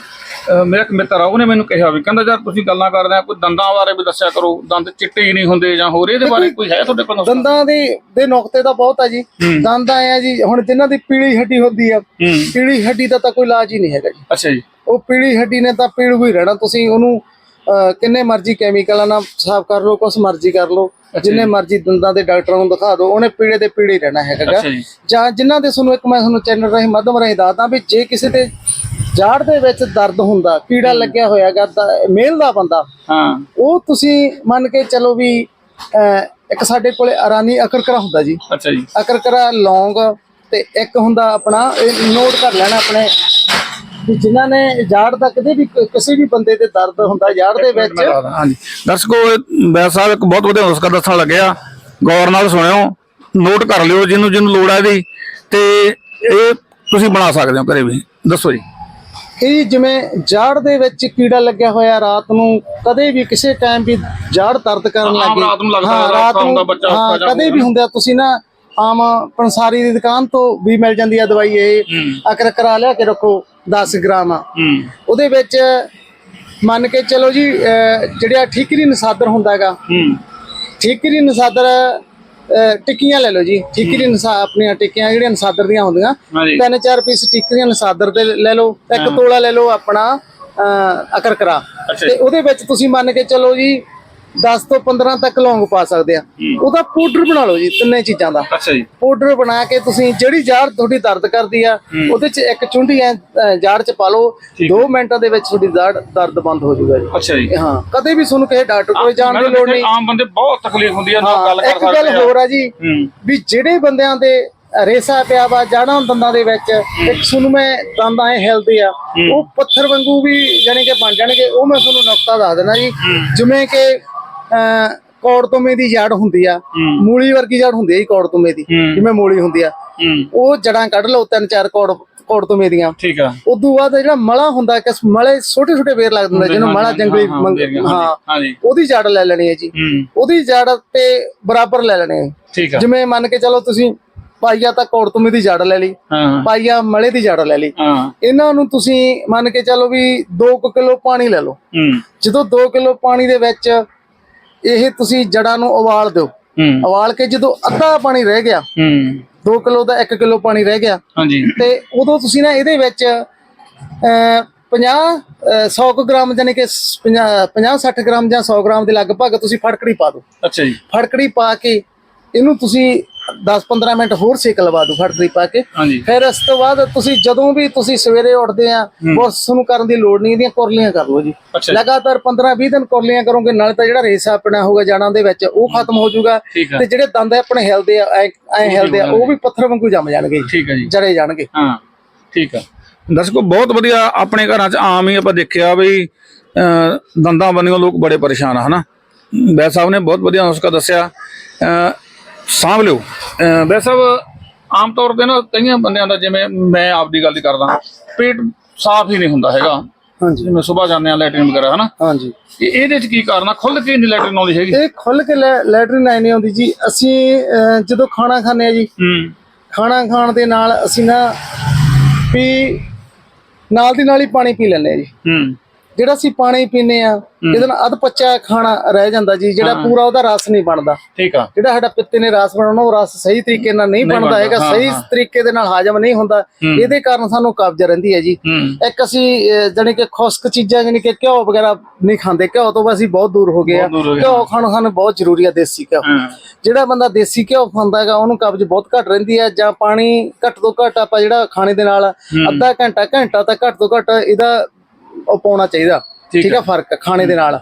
ਮੇਰਾ ਇੱਕ ਮਿੱਤਰ ਆ ਉਹਨੇ ਮੈਨੂੰ ਕਿਹਾ ਵੀ ਕਹਿੰਦਾ ਯਾਰ ਤੁਸੀਂ ਗੱਲਾਂ ਕਰਦੇ ਆ ਕੋਈ ਦੰਦਾਂ ਬਾਰੇ ਵੀ ਦੱਸਿਆ ਕਰੋ ਦੰਦ ਚਿੱਟੇ ਹੀ ਨਹੀਂ ਹੁੰਦੇ ਜਾਂ ਹੋਰ ਇਹਦੇ ਬਾਰੇ ਕੋਈ ਹੈ ਤੁਹਾਡੇ ਕੋਲ? ਦੰਦਾਂ ਦੇ ਦੇ ਨੁਕਤੇ ਤਾਂ ਬਹੁਤ ਆ ਜੀ। ਦੰਦ ਆਏ ਆ ਜੀ ਹੁਣ ਜਿਨ੍ਹਾਂ ਦੀ ਪੀਲੀ ਹੱਡੀ ਹੁੰਦੀ ਆ ਪੀਲੀ ਹੱਡੀ ਦਾ ਤਾਂ ਕੋਈ ਇਲਾਜ ਹੀ ਨਹੀਂ ਹੈਗਾ ਜੀ। ਅੱਛਾ ਜੀ। ਉਹ ਪੀਲੀ ਹੱਡੀ ਨੇ ਤਾਂ ਪੀੜੂ ਹੀ ਰਹਿਣਾ ਤੁਸੀਂ ਉਹਨੂੰ ਕਿੰਨੇ ਮਰਜ਼ੀ ਕੈਮੀਕਲਾਂ ਨਾਲ ਸਾਫ਼ ਕਰ ਲਓ ਕੁਛ ਮਰਜ਼ੀ ਕਰ ਲਓ ਜਿੰਨੇ ਮਰਜ਼ੀ ਦੰਦਾਂ ਦੇ ਡਾਕਟਰਾਂ ਨੂੰ ਦਿਖਾ ਦਿਓ ਉਹਨੇ ਪੀੜੇ ਦੇ ਪੀੜੇ ਰਹਿਣਾ ਹੈਗਾ। ਜਾਂ। ਜਿਨ੍ਹਾਂ ਦੇ ਤੁਹਾਨੂੰ ਇੱਕ ਮੈਂ ਤੁਹਾਨੂੰ ਚੈਨਲ ਰਾਹੀਂ ਮਾਧਮ ਰਾਹੀਂ ਦੱਸਦਾ ਵੀ ਜੇ ਕਿਸੇ ਦੇ ਜਾੜ ਦੇ ਵਿੱਚ ਦਰਦ ਹੁੰਦਾ ਕੀੜਾ ਲੱਗਿਆ ਹੋਇਆਗਾ ਮੇਲ ਦਾ ਬੰਦਾ ਹਾਂ। ਉਹ ਤੁਸੀਂ ਮੰਨ ਕੇ ਚਲੋ ਵੀ ਇੱਕ ਸਾਡੇ ਕੋਲੇ ਅਰਾਨੀ ਅਕਰਕਰਾ ਹੁੰਦਾ ਜੀ। ਅੱਛਾ ਜੀ। ਅਕਰਕਰਾ ਲੌਂਗ ਤੇ ਇੱਕ ਹੁੰਦਾ ਆਪਣਾ ਇਹ ਨੋਟ ਕਰ ਲੈਣਾ ਆਪਣੇ। ਵੀ ਜਿਨ੍ਹਾਂ ਨੇ ਜਾੜ ਦਾ ਕਦੇ ਵੀ ਕ- ਕਿਸੇ ਵੀ ਬੰਦੇ ਦੇ ਦਰਦ ਹੁੰਦਾ ਜਾੜ ਦੇ ਵਿੱਚ। ਹਾਂਜੀ। ਦਰਸ਼ਕੋ ਬੈਸ ਸਾਹਿਬ ਇੱਕ ਬਹੁਤ ਵਧੀਆ ਨੁਸਖਾ ਦੱਸਣ ਲੱਗਿਆ। ਗੌਰ ਨਾਲ ਸੁਣਿਓ ਨੋਟ ਕਰ ਲਿਓ ਜਿਹਨੂੰ ਜਿਹਨੂੰ ਲੋੜ ਹੈ ਇਹਦੀ। ਤੇ ਇਹ ਤੁਸੀਂ ਬਣਾ ਸਕਦੇ ਹੋ ਘਰੇ ਵੀ। ਦੱਸੋ ਜੀ। ਇਹ ਜਿਵੇਂ ਜਾੜ ਦੇ ਵਿੱਚ ਕੀੜਾ ਲੱਗਿਆ ਹੋਇਆ ਰਾਤ ਨੂੰ ਕਦੇ ਵੀ ਕਿਸੇ ਟਾਈਮ ਵੀ ਜਾੜ ਦਰਦ ਕਰਨ ਲੱਗੇ। ਰਾਤ ਨੂੰ ਲੱਗਦਾ ਰਾਤ ਨੂੰ ਬੱਚਾ, ਕਦੇ ਵੀ ਹੁੰਦਾ। ਤੁਸੀਂ ਨਾ ਆਮ ਪੰਸਾਰੀ ਦੀ ਦੁਕਾਨ ਤੋਂ ਵੀ ਮਿਲ ਜਾਂਦੀ ਆ ਦਵਾਈ ਇਹ ਅਕਰ ਕਰਾ ਲਿਆ ਕੇ ਰੱਖੋ 10 ਗ੍ਰਾਮ ਉਹਦੇ ਵਿੱਚ ਮੰਨ ਕੇ ਚਲੋ ਜੀ ਜਿਹੜਾ ਠੀਕਰੀ ਨਸਾਦਰ ਹੁੰਦਾ ਹੈਗਾ ਹੂੰ। ਠੀਕਰੀ ਨਸਾਦਰ ਟਿੱਕੀਆਂ ਲੈ ਲਓ ਜੀ। ਠੀਕਰੀ ਨਸਾ ਆਪਣੀਆਂ ਟਿੱਕੀਆਂ ਜਿਹੜੀਆਂ ਨਸਾਦਰ ਦੀਆਂ ਹੁੰਦੀਆਂ। ਤਿੰਨ ਚਾਰ ਪੀਸ ਟਿੱਕੀਆਂ ਨਸਾਦਰ ਦੇ ਲੈ ਲਓ। ਇੱਕ ਤੋਲਾ ਲੈ ਲਓ ਆਪਣਾ ਅਕਰਕਰਾ। ਤੇ ਉਹਦੇ ਵਿੱਚ ਤੁਸੀਂ ਮੰਨ ਕੇ ਚਲੋ ਜੀ 10 ਤੋਂ 15 ਤੱਕ ਲੌਂਗ ਪਾ ਸਕਦੇ ਆ। ਉਹਦਾ ਪਾਊਡਰ ਬਣਾ ਲਓ ਜੀ ਤਿੰਨੇ ਚੀਜ਼ਾਂ ਦਾ। ਅੱਛਾ ਜੀ। ਪਾਊਡਰ ਬਣਾ ਕੇ ਤੁਸੀਂ ਜਿਹੜੀ ਜਾੜ ਤੁਹਾਡੀ ਦਰਦ ਕਰਦੀ ਆ ਉਹਦੇ 'ਚ ਇੱਕ ਚੁੰਡੀ ਐ ਜਾੜ 'ਚ ਪਾ ਲਓ। 2 ਮਿੰਟਾਂ ਦੇ ਵਿੱਚ ਤੁਹਾਡੀ ਜਾੜ ਦਰਦ ਬੰਦ ਹੋ ਜਾਊਗਾ ਜੀ। ਅੱਛਾ ਜੀ। ਹਾਂ ਕਦੇ ਵੀ ਤੁਹਾਨੂੰ ਕਿਸੇ ਡਾਕਟਰ ਕੋਲ ਜਾਣ ਦੀ ਲੋੜ ਨਹੀਂ। ਆਮ ਬੰਦੇ ਬਹੁਤ ਤਕਲੀਫ ਹੁੰਦੀ ਹੈ ਨਾ ਗੱਲ ਇੱਕ ਕਰ ਗੱਲ ਸਕਦੇ ਆ। ਹੋਰ ਆ ਜੀ ਵੀ ਜਿਹੜੇ ਬੰਦਿਆਂ ਦੇ ਰੇਸਾ ਪਿਆ ਵਾ ਜਾੜਾਂ ਦੰਦਾਂ ਦੇ ਵਿੱਚ ਇੱਕ ਸੁਣ ਮੈਂ ਦੰਦ ਐ ਹਿਲਦੇ ਆ ਉਹ ਪੱਥਰ ਵਾਂਗੂ ਵੀ ਜਾਨੀ ਕਿ ਬਣ ਜਾਣਗੇ ਉਹ ਮੈਂ ਤੁਹਾਨੂੰ ਨੁਕਤਾ ਦੱਸ ਦੇਣਾ ਜੀ। ਜਿਵੇਂ ਕਿ ਕੌੜਤੁਮੇ ਦੀ ਜੜ ਹੁੰਦੀ ਆ। ਮੂਲੀ ਵਰਗੀ ਜੜ ਹੁੰਦੀ ਆ ਕੌੜਤੁਮੇ ਦੀ ਜਿਵੇਂ ਮੂਲੀ ਹੁੰਦੀ ਆ। ਉਹ ਜੜਾਂ ਕੱਢ ਲਓ ਤਿੰਨ ਚਾਰ ਕੌੜ ਕੌੜਤੁਮੇ ਦੀਆਂ। ਠੀਕ ਆ। ਉਦੋਂ ਬਾਅਦ ਜਿਹੜਾ ਮਲਾ ਹੁੰਦਾ ਕਿ ਮਲੇ ਛੋਟੇ ਛੋਟੇ ਵੇਰ ਲੱਗਦੇ ਹੁੰਦੇ ਜਿਹਨੂੰ ਮਲਾ ਜੰਗਲੀ ਹਾਂ, ਉਹਦੀ ਜੜ ਲੈ ਲੈਣੀ ਹੈ ਜੀ। ਉਹਦੀ ਜੜ ਤੇ ਬਰਾਬਰ ਲੈ ਲੈਣੀ ਹੈ ਠੀਕ ਆ। ਜਿਵੇਂ ਮੰਨ ਕੇ ਚਲੋ ਤੁਸੀਂ ਪਾਈਆ ਤਾਂ ਕੌੜਤੁਮੇ ਦੀ ਜੜ ਲੈ ਲਈ ਪਾਈਆ ਮਲੇ ਦੀ ਜੜ ਲੈ ਲਈ। ਇਹਨਾਂ ਨੂੰ ਤੁਸੀਂ ਮੰਨ ਕੇ ਚੱਲੋ ਵੀ 2 ਕਿਲੋ ਪਾਣੀ ਲੈ ਲਓ। ਜਦੋਂ 2 ਕਿਲੋ ਪਾਣੀ ਦੇ ਵਿੱਚ ਇਹ ਤੁਸੀਂ ਜੜਾਂ ਨੂੰ ਉਬਾਲ ਦਿਓ। ਉਬਾਲ ਕੇ ਜਦੋਂ ਅੱਧਾ ਪਾਣੀ ਰਹਿ ਗਿਆ ਹੂੰ। 2 ਕਿਲੋ ਦਾ 1 ਕਿਲੋ ਪਾਣੀ ਰਹਿ ਗਿਆ ਹਾਂਜੀ। ਤੇ ਉਦੋਂ ਤੁਸੀਂ ਨਾ ਇਹਦੇ ਵਿੱਚ ਅ 50 100 ਗ੍ਰਾਮ ਯਾਨੀ ਕਿ 50 50 60 ਗ੍ਰਾਮ ਜਾਂ 100 ਗ੍ਰਾਮ ਦੇ ਲਗਭਗ ਤੁਸੀਂ ਫੜਕੜੀ ਪਾ ਦਿਓ। ਅੱਛਾ ਜੀ। ਫੜਕੜੀ ਪਾ ਕੇ ਇਹਨੂੰ ਤੁਸੀਂ 10-15 ਮਿੰਟ ਹੋਰ ਸੇਕ ਲਵਾ ਦਿਓ ਫੜਕੜੀ ਪਾ ਕੇ। ਫਿਰ ਇਸ ਤੋਂ ਬਾਅਦ ਤੁਸੀਂ ਜਦੋਂ ਵੀ ਤੁਸੀਂ ਸਵੇਰੇ ਉੱਠਦੇ ਆ ਬੁਰਸ਼ ਨੂੰ ਕਰਨ ਦੀ ਲੋੜ ਨਹੀਂ ਇਹਦੀਆਂ ਕੁਰਲੀਆਂ ਕਰ ਲਓ ਜੀ। ਲਗਾਤਾਰ 15-20 ਦਿਨ ਕੁਰਲੀਆਂ ਕਰੋਗੇ ਨਾਲੇ ਤਾਂ ਜਿਹੜਾ ਰੇਸਾ ਆਪਣਾ ਹੋਊਗਾ ਜਾਨਾਂ ਦੇ ਵਿੱਚ ਉਹ ਖਤਮ ਹੋ ਜਾਊਗਾ। ਤੇ ਜਿਹੜੇ ਦੰਦ ਆਪਣੇ ਹਿਲਦੇ ਆ ਐ ਹਿਲਦੇ ਆ ਉਹ ਵੀ ਪੱਥਰ ਵਾਂਗੂ ਜੰਮ ਜਾਣਗੇ ਠੀਕ ਹੈ ਜੀ। ਜੜੇ ਜਾਣਗੇ। ਹਾਂ ਠੀਕ ਆ। ਦਰਸ਼ਕੋ ਬਹੁਤ ਵਧੀਆ ਆਪਣੇ ਘਰਾਂ 'ਚ ਆਮ ਹੀ ਆਪਾਂ ਦੇਖਿਆ ਅਹ, ਦੰਦਾਂ ਬੰਨਿਓ ਲੋਕ ਬੜੇ ਪਰੇਸ਼ਾਨ ਆ ਹਨਾ? ਬੈ ਸਾਹਿਬ ਨੇ ਬਹੁਤ ਵਧੀਆ ਨੁਸਖਾ ਦੱਸਿਆ। ਅਹ, ਸਾਂਭ ਲਿਓ। ਬੈ ਸਾਹਿਬ ਆਮ ਤੌਰ ਤੇ ਨਾ ਕਈਆਂ ਬੰਦਿਆਂ ਦਾ ਜਿਵੇਂ ਮੈਂ ਆਪਦੀ ਗੱਲ ਹੀ ਕਰਦਾ ਪੇਟ ਸਾਫ਼ ਹੀ ਨਹੀਂ ਹੁੰਦਾ ਹੈਗਾ। ਹਾਂਜੀ। ਜਿਵੇਂ ਸਵੇਰ ਜਾਂਦੇ ਆ ਲੈਟਰਿਨ ਵਗੈਰਾ ਹਨਾ? ਹਾਂਜੀ। ਇਹ- ਇਹਦੇ 'ਚ ਕੀ ਕਾਰਨ ਆ? ਖੁੱਲ ਕੇ ਨਹੀਂ ਲੈਟਰਿਨ ਆਉਂਦੀ ਹੈਗੀ। ਇਹ ਖੁੱਲ ਕੇ ਲੈ- ਲੈਟਰਿਨ ਆਈ ਨਹੀਂ ਆਉਂਦੀ ਜੀ। ਅਸੀਂ ਅਹ, ਜਦੋਂ ਖਾਣਾ ਖਾਂਦੇ ਆ ਜੀ ਹੂੰ। ਖਾਣਾ ਖਾਣ ਦੇ ਨਾਲ ਅਸੀਂ ਨਾ ਵੀ ਨਾਲ ਦੀ ਨਾਲ ਹੀ ਪਾਣੀ ਪੀ ਲੈਂਦੇ ਆ ਜੀ। ਹੂੰ। ਜਿਹੜਾ ਅਸੀਂ ਪਾਣੀ ਪੀਨੇ ਆ ਇਹਦੇ ਨਾਲ ਅਧ ਪੱਚਾ ਖਾਣਾ ਰਹਿ ਜਾਂਦਾ ਜੀ ਜਿਹੜਾ ਪੂਰਾ ਉਹਦਾ ਰਸ ਨਹੀਂ ਬਣਦਾ। ਠੀਕ ਆ। ਜਿਹੜਾ ਸਾਡਾ ਪਿੱਤੇ ਨੇ ਰਸ ਬਣਾਉਣਾ ਉਹ ਰਸ ਸਹੀ ਤਰੀਕੇ ਨਾਲ ਨਹੀਂ ਬਣਦਾ ਹੈਗਾ ਸਹੀ। ਤਰੀਕੇ ਦੇ ਨਾਲ ਹਾਜ਼ਮ ਨਹੀਂ ਹੁੰਦਾ ਇਹਦੇ ਕਾਰਨ ਸਾਨੂੰ ਕਬਜ਼ ਰਹਿੰਦੀ ਹੈ ਜੀ। ਇੱਕ ਅਸੀਂ ਜਾਣੀ ਕਿ ਖੁਸ਼ਕ ਚੀਜ਼ਾਂ ਜਾਣੀ ਕਿ ਘਿਓ ਵਗੈਰਾ ਨਹੀਂ ਖਾਂਦੇ ਘਿਓ ਤੋਂ ਅਸੀਂ ਬਹੁਤ ਦੂਰ ਹੋ ਗਏ ਆ। ਘਿਓ ਖਾਣਾ ਸਾਨੂੰ ਬਹੁਤ ਜ਼ਰੂਰੀ ਆ ਦੇਸੀ ਘਿਓ। ਜਿਹੜਾ ਬੰਦਾ ਦੇਸੀ ਘਿਓ ਖਾਂਦਾ ਹੈਗਾ ਉਹਨੂੰ ਕਬਜ਼ ਬਹੁਤ ਘੱਟ ਰਹਿੰਦੀ ਹੈ ਜਾਂ ਪਾਣੀ ਘੱਟ ਤੋਂ ਘੱਟ ਆਪਾਂ ਜਿਹੜਾ ਖਾਣੇ ਦੇ ਨਾਲ ਅੱਧਾ ਘੰਟਾ ਘੰਟਾ ਤਾਂ ਘੱਟ ਤੋਂ ਘੱਟ ਇਹਦਾ ਉਹ ਪਾਉਣਾ ਚਾਹੀਦਾ। ਠੀਕ ਹੈ ਫ਼ਰਕ ਖਾਣੇ ਦੇ ਨਾਲ।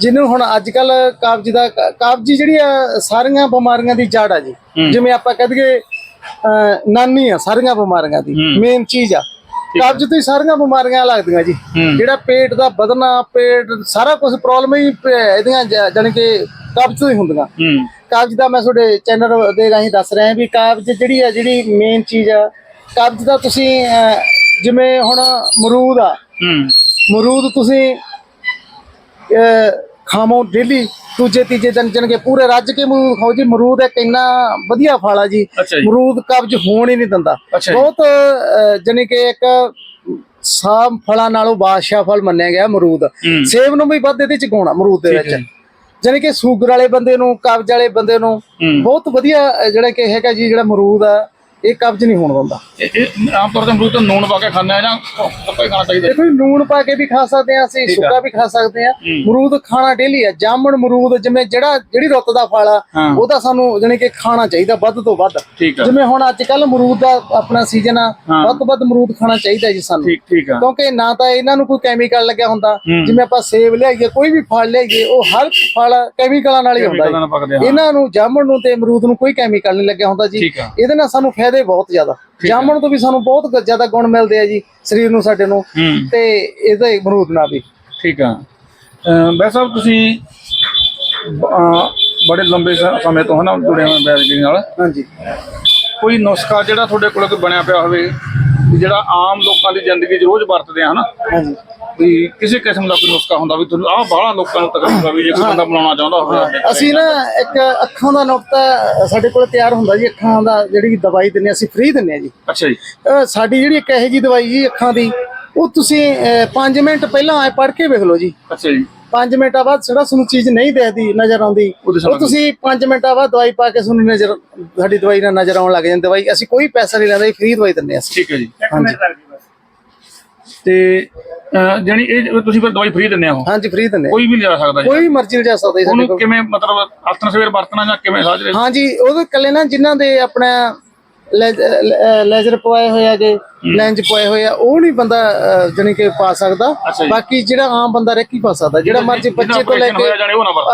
ਜਿਹਨੂੰ ਹੁਣ ਅੱਜ ਕੱਲ ਕਬਜ਼ ਦਾ ਕਬਜ਼ ਜਿਹੜੀ ਆ ਸਾਰੀਆਂ ਬਿਮਾਰੀਆਂ ਦੀ ਜੜ ਆ ਜੀ। ਜਿਵੇਂ ਆਪਾਂ ਕਹਿ ਦਈਏ ਨਾਨੀ ਆ ਸਾਰੀਆਂ ਬਿਮਾਰੀਆਂ ਦੀ। ਮੇਨ ਚੀਜ਼ ਆ। ਕਬਜ਼ ਤੋਂ ਹੀ ਸਾਰੀਆਂ ਬਿਮਾਰੀਆਂ ਲੱਗਦੀਆਂ ਜੀ। ਜਿਹੜਾ ਪੇਟ ਦਾ ਵਧਣਾ ਪੇਟ ਸਾਰਾ ਕੁਝ ਪ੍ਰੋਬਲਮ ਹੀ ਇਹਦੀਆਂ ਜ- ਜਾਣੀ ਕਿ ਕਬਜ਼ ਤੋਂ ਹੀ ਹੁੰਦੀਆਂ। ਕਾਬਜ ਦਾ ਮੈਂ ਤੁਹਾਡੇ ਚੈਨਲ ਦੇ ਰਾਹੀਂ ਦੱਸ ਰਿਹਾ ਵੀ ਕਾਬਜ ਜਿਹੜੀ ਆ ਜਿਹੜੀ ਮੇਨ ਚੀਜ਼ ਆ ਕਾਬਜ ਦਾ ਤੁਸੀਂ ਜਿਵੇਂ ਹੁਣ ਮਰੂਦ ਆ। ਮਰੂਦ ਤੁਸੀਂ ਖਾਵੋ ਡੇਲੀ ਦੂਜੇ ਤੀਜੇ ਦਿਨ ਜਨ ਕੇ ਪੂਰੇ ਰੱਜ ਕੇ ਮਰੂਦ ਖਾਓ ਜੀ। ਮਰੂਦ ਇੱਕ ਇੰਨਾ ਵਧੀਆ ਫਲ ਆ ਜੀ। ਮਰੂਦ ਕਬਜ ਹੋਣ ਹੀ ਨਹੀਂ ਦਿੰਦਾ। ਬਹੁਤ ਜਾਣੀ ਕਿ ਇੱਕ ਸਾਮ ਫਲਾਂ ਨਾਲੋਂ ਬਾਦਸ਼ਾਹ ਫਲ ਮੰਨਿਆ ਗਿਆ ਮਰੂਦ। ਹੂੰ। ਸੇਬ ਨੂੰ ਵੀ ਵੱਧ ਇਹਦੇ ਚ ਗਾਉਣਾ ਮਰੂਦ ਦੇ ਵਿੱਚ। ਜਾਣੀ ਕਿ ਸ਼ੂਗਰ ਵਾਲੇ ਬੰਦੇ ਨੂੰ ਕਬਜ਼ ਵਾਲੇ ਬੰਦੇ ਨੂੰ ਹੂੰ। ਬਹੁਤ ਵਧੀਆ ਜਿਹੜਾ ਕਿ ਹੈਗਾ ਜੀ ਜਿਹੜਾ ਮਰੂਦ ਆ ਇਹ ਕਬਜ਼ ਨਹੀਂ ਹੋਣ ਦਿੰਦਾ। ਇਹ ਇਹ ਆਮ ਤੌਰ ਤੇ ਅਮਰੂਦ ਤਾਂ ਨੂਣ ਪਾ ਕੇ ਖਾਂਦੇ ਆ ਜਾਂ ਹੀ ਖਾਣਾ ਚਾਹੀਦਾ ਦੇਖੋ ਜੀ, ਲੂਣ ਪਾ ਕੇ ਵੀ ਖਾ ਸਕਦੇ ਆ ਅਸੀਂ ਸੁੱਕਾ ਵੀ ਖਾ ਸਕਦੇ ਆ ਮਰੂਦ ਖਾਣਾ ਡੇਲੀ ਆ ਜਾਮਣ ਮਰੂਦ ਜਿਵੇਂ ਜਿਹੜਾ ਜਿਹੜੀ ਰੁੱਤ ਦਾ ਫਲ ਆ ਹਾਂ। ਉਹਦਾ ਸਾਨੂੰ ਜਾਣੀ ਕਿ ਖਾਣਾ ਚਾਹੀਦਾ ਵੱਧ ਤੋਂ ਵੱਧ। ਠੀਕ ਆ। ਜਿਵੇਂ ਹੁਣ ਅੱਜ ਕੱਲ ਮਰੂਦ ਦਾ ਆਪਣਾ ਸੀਜ਼ਨ ਆ ਹਾਂ। ਵੱਧ ਤੋਂ ਵੱਧ ਮਰੂਦ ਖਾਣਾ ਚਾਹੀਦਾ ਜੀ ਸਾਨੂੰ। ਠੀਕ ਠੀਕ ਆ। ਕਿਉਂਕਿ ਨਾ ਤਾਂ ਇਹਨਾਂ ਨੂੰ ਕੋਈ ਕੈਮੀਕਲ ਲੱਗਿਆ ਹੁੰਦਾ। ਹੂੰ। ਜਿਵੇਂ ਆਪਾਂ ਸੇਬ ਲਿਆਈਏ ਕੋਈ ਵੀ ਫਲ ਲਿਆਈਏ ਉਹ ਹਰ ਫਲ ਕੈਮੀਕਲਾਂ ਨਾਲ ਹੀ ਹੁੰਦਾ ਪੱਕਦੇ ਆ, ਹਾਂ। ਇਹਨਾਂ ਨੂੰ ਜਾਮਣ ਨੂੰ ਤੇ ਅਮਰੂਦ ਨੂੰ ਕੋਈ ਕੈਮੀਕਲ ਨਹੀਂ ਲੱਗਿਆ ਹੁੰਦਾ ਜੀ। ਠੀਕ ਆ। ਇਹਦੇ ਨਾਲ ਸਾਨੂੰ ਫਾਇਦੇ ਬਹੁਤ ਜ਼ਿਆਦਾ। ਜਾਮਣ ਤੋਂ ਵੀ ਸਾਨੂੰ ਬਹੁਤ ਜ਼ਿਆਦਾ ਗੁਣ ਮਿਲਦੇ ਆ ਜੀ ਸਰੀਰ ਨੂੰ ਸਾਡੇ ਨੂੰ। ਤੇ ਇਹਦੇ ਅਮਰੂਦ ਨਾਲ ਵੀ। ਠੀਕ ਆ। ਬੈ ਸਾਹਿਬ ਤੁਸੀਂ ਬੜੇ ਲੰਬੇ ਸਮੇਂ ਤੋਂ ਹਨਾ ਜੁੜੇ ਹੋਏ ਬੈਰਗੀ ਨਾਲ। ਹਾਂਜੀ। ਕੋਈ ਨੁਸਖਾ ਜਿਹੜਾ ਤੁਹਾਡੇ ਕੋਲ ਕੋਈ ਬਣਿਆ ਪਿਆ ਹੋਵੇ ਜਿਹੜਾ ਆਮ ਲੋਕਾਂ ਦੀ ਜ਼ਿੰਦਗੀ 'ਚ ਰੋਜ਼ ਵਰਤਦੇ ਆ ਹਨਾ? ਹਾਂਜੀ। ਵੀ ਕਿਸੇ ਕਿਸਮ ਦਾ ਕੋਈ ਨੁਸਖਾ ਹੁੰਦਾ ਵੀ ਤੁਹਾਨੂੰ ਆਹ ਬਾਹਲਾ ਲੋਕਾਂ ਨੂੰ ਤਕਲੀਫ ਆ ਵੀ ਜੇ ਕੋਈ ਬੰਦਾ ਬਣਾਉਣਾ ਚਾਹੁੰਦਾ ਹੋਵੇ ਅਸੀਂ ਨਾ ਇੱਕ ਅੱਖਾਂ ਦਾ ਨੁਕਤਾ ਸਾਡੇ ਕੋਲ ਤਿਆਰ ਹੁੰਦਾ ਜੀ ਅੱਖਾਂ ਦਾ ਜਿਹੜੀ ਦਵਾਈ ਦਿੰਨੇ ਅਸੀਂ ਫ੍ਰੀ ਦਿੰਨੇ ਆ ਜੀ। ਅੱਛਾ ਜੀ। ਸਾਡੀ ਜਿਹੜੀ ਇੱਕ ਇਹੋ ਜੀ ਦਵਾਈ ਜੀ ਅੱਖਾਂ ਦੀ ਉਹ ਤੁਸੀਂ 5 ਮਿੰਟ ਪਹਿਲਾਂ ਆਏ ਪੜ੍ਹ ਕੇ ਵੇਖ ਲਓ ਜੀ। ਅੱਛਾ ਜੀ। 5 ਮਿੰਟਾਂ ਬਾਅਦ ਜਿਹੜਾ ਤੁਹਾਨੂੰ ਚੀਜ਼ ਨਹੀਂ ਦੇਖਦੀ ਨਜ਼ਰ ਆਉਂਦੀ। ਉਹ ਤੁਸੀਂ 5 ਮਿੰਟਾਂ ਬਾਅਦ ਦਵਾਈ ਪਾ ਕੇ ਤੁਹਾਨੂੰ ਨਜ਼ਰ ਸਾਡੀ ਦਵਾਈ ਨਾਲ ਨਜ਼ਰ ਆਉਣ ਲੱਗ ਜਾਂਦੀ ਦਵਾਈ ਅਸੀਂ ਕੋਈ ਪੈਸਾ ਨਹੀਂ ਲੈਂਦੇ ਫ੍ਰੀ ਦਵਾਈ ਦਿੰਦੇ ਹਾਂ ਅਸੀਂ। ਠੀਕ ਹੈ ਜੀ। ਹਾਂਜੀ। ਤੇ ਜਾਣੀ ਇਹ ਤੁਸੀਂ ਫਿਰ ਦਵਾਈ ਫ੍ਰੀ ਦਿੰਦੇ ਉਹ ਹਾਂਜੀ ਫ੍ਰੀ ਦਿੰਦੇ ਹਾਂ। ਕੋਈ ਵੀ ਲਿਆ ਸਕਦਾ ਜੀ। ਕੋਈ ਮਰਜ਼ੀ ਲਿਜਾ ਸਕਦਾ ਜੀ ਉਹਨੂੰ ਕੋਲ। ਕਿਵੇਂ ਮਤਲਬ ਆਤਨ ਸਵੇਰ ਵਰਤਣਾ ਜਾਂ ਕਿਵੇਂ ਸਾਜਰੇ ਹਾਂਜੀ ਉਹਦੇ ਇਕੱਲੇ ਨਾ ਜਿਨ੍ਹਾਂ ਦੇ ਆਪਣਾ ਲੈਜ- ਲੈਜ਼ਰ ਪਵਾਏ ਹੋਏ ਆਗੇ ਲੈਂਜ ਪਵਾਏ ਹੋਏ ਆ ਉਹ ਨਹੀਂ ਬੰਦਾ ਜਾਣੀ ਕਿ ਪਾ ਸਕਦਾ। ਬਾਕੀ ਜਿਹੜਾ ਆਮ ਬੰਦਾ ਰੈਕੀ ਪਾ ਸਕਦਾ ਜਿਹੜਾ ਮਰਜ਼ੀ ਬੱਚੇ ਤੋਂ ਲੈ ਕੇ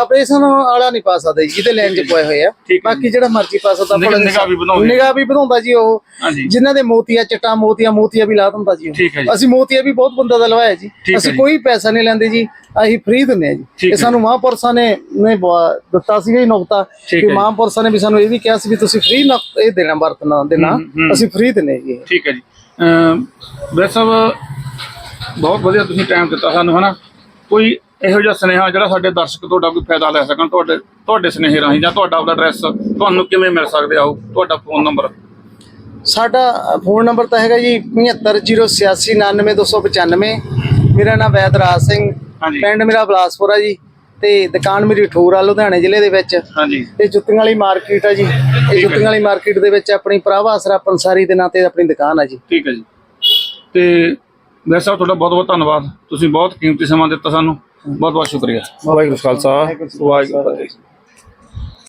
ਆਪਰੇਸ਼ਨ ਵਾਲਾ। ਨਹੀਂ ਪਾ ਸਕਦਾ ਜਿਹਦੇ ਲੈਂਜ ਪਵਾਏ ਹੋਏ ਆ। ਬਾਕੀ ਜਿਹੜਾ ਮਰਜ਼ੀ ਪਾ ਸਕਦਾ ਨਿਗਾਹ- ਵੀ ਵਧਾਉਂਦੀ। ਨਿਗਾਹ ਵੀ ਵਧਾਉਂਦਾ ਜੀ ਉਹ। ਜਿਨ੍ਹਾਂ ਦੇ ਮੋਤੀਆ ਚਿੱਟਾ ਮੋਤੀਆ ਮੋਤੀਆ ਵੀ ਲਾ ਦਿੰਦਾ ਜੀ ਅਸੀਂ ਮੋਤੀਆ ਵੀ ਬਹੁਤ ਬੰਦਾ ਦਾ ਲਵਾਇਆ ਜੀ ਅਸੀਂ। ਕੋਈ ਪੈਸਾ ਨਹੀਂ ਲੈਂਦੇ ਜੀ ਅਸੀਂ ਫ੍ਰੀ ਦਿੰਦੇ ਆ ਜੀ। ਇਹ ਸਾਨੂੰ ਮਹਾਂਪੁਰਸ਼ਾਂ ਨੇ ਨੇ ਦਿੱਤਾ ਸੀਗਾ ਜੀ ਨੁਕਤਾ ਕਿ। ਮਹਾਂਪੁਰਸ਼ਾਂ ਨੇ ਵੀ ਸਾਨੂੰ ਇਹ ਵੀ ਕਿਹਾ ਸੀ ਵੀ ਤੁਸੀਂ ਫ੍ਰੀ ਇਹ ਦੇਣਾ ਵਰਤਣਾ ਦੇਣਾ। ਅਸੀਂ ਫ੍ਰੀ ਦਿੰਦੇ ਜੀ ਇਹ। ਠੀਕ ਹੈ ਜੀ। ਵੈਸੇ ਸਾਹਿਬ ਬਹੁਤ ਵਧੀਆ ਤੁਸੀਂ ਟਾਈਮ ਦਿੱਤਾ ਸਾਨੂੰ ਹਨਾ? ਕੋਈ ਇਹੋ ਜਿਹਾ ਸੁਨੇਹਾ ਜਿਹੜਾ ਸਾਡੇ ਦਰਸ਼ਕ ਤੁਹਾਡਾ ਕੋਈ ਫਾਇਦਾ ਲੈ ਸਕਣ ਤੁਹਾਡੇ ਤੁਹਾਡੇ ਸੁਨੇਹੇ ਰਾਹੀਂ ਜਾਂ ਤੁਹਾਡਾ ਆਪਦਾ ਐਡਰੈਸ ਤੁਹਾਨੂੰ ਕਿਵੇਂ ਮਿਲ ਸਕਦੇ ਆਓ ਤੁਹਾਡਾ ਫੋਨ ਨੰਬਰ ਸਾਡਾ ਫੋਨ ਨੰਬਰ ਤਾਂ ਹੈਗਾ ਜੀ 7508899295 ਮੇਰਾ ਨਾਮ ਵੈਦਰਾਜ ਸਿੰਘ ਪਿੰਡ ਮੇਰਾ ਬਲਾਸਪੁਰ ਜੀ। ਤੇ ਦੁਕਾਨ ਮੇਰੀ ਠੂਰ ਆ ਲੁਧਿਆਣੇ ਜ਼ਿਲ੍ਹੇ ਦੇ ਵਿੱਚ। ਹਾਂਜੀ। ਇਹ ਜੁੱਤੀਆਂ ਵਾਲੀ ਮਾਰਕੀਟ ਆ ਜੀ। ਇਹ ਜੁੱਤੀਆਂ ਵਾਲੀ ਮਾਰਕੀਟ ਦੇ ਵਿੱਚ ਆਪਣੀ ਭਰਾਵਾ ਆਸਰਾ ਪੰਸਾਰੀ ਦੇ ਨਾਂ ਤੇ ਆਪਣੀ ਦੁਕਾਨ ਆ ਜੀ। ਠੀਕ ਹੈ ਜੀ। ਤੇ ਵੈਸੇ ਸਾਹਿਬ ਤੁਹਾਡਾ ਬਹੁਤ ਬਹੁਤ ਧੰਨਵਾਦ। ਤੁਸੀਂ ਬਹੁਤ ਕੀਮਤੀ ਸਮਾਂ ਦਿੱਤਾ ਸਾਨੂੰ। ਬਹੁਤ ਬਹੁਤ ਸ਼ੁਕਰੀਆ। ਵਾਹਿਗੁਰੂ ਖਾਲਸਾ। ਵਾਹਿਗੁਰੂ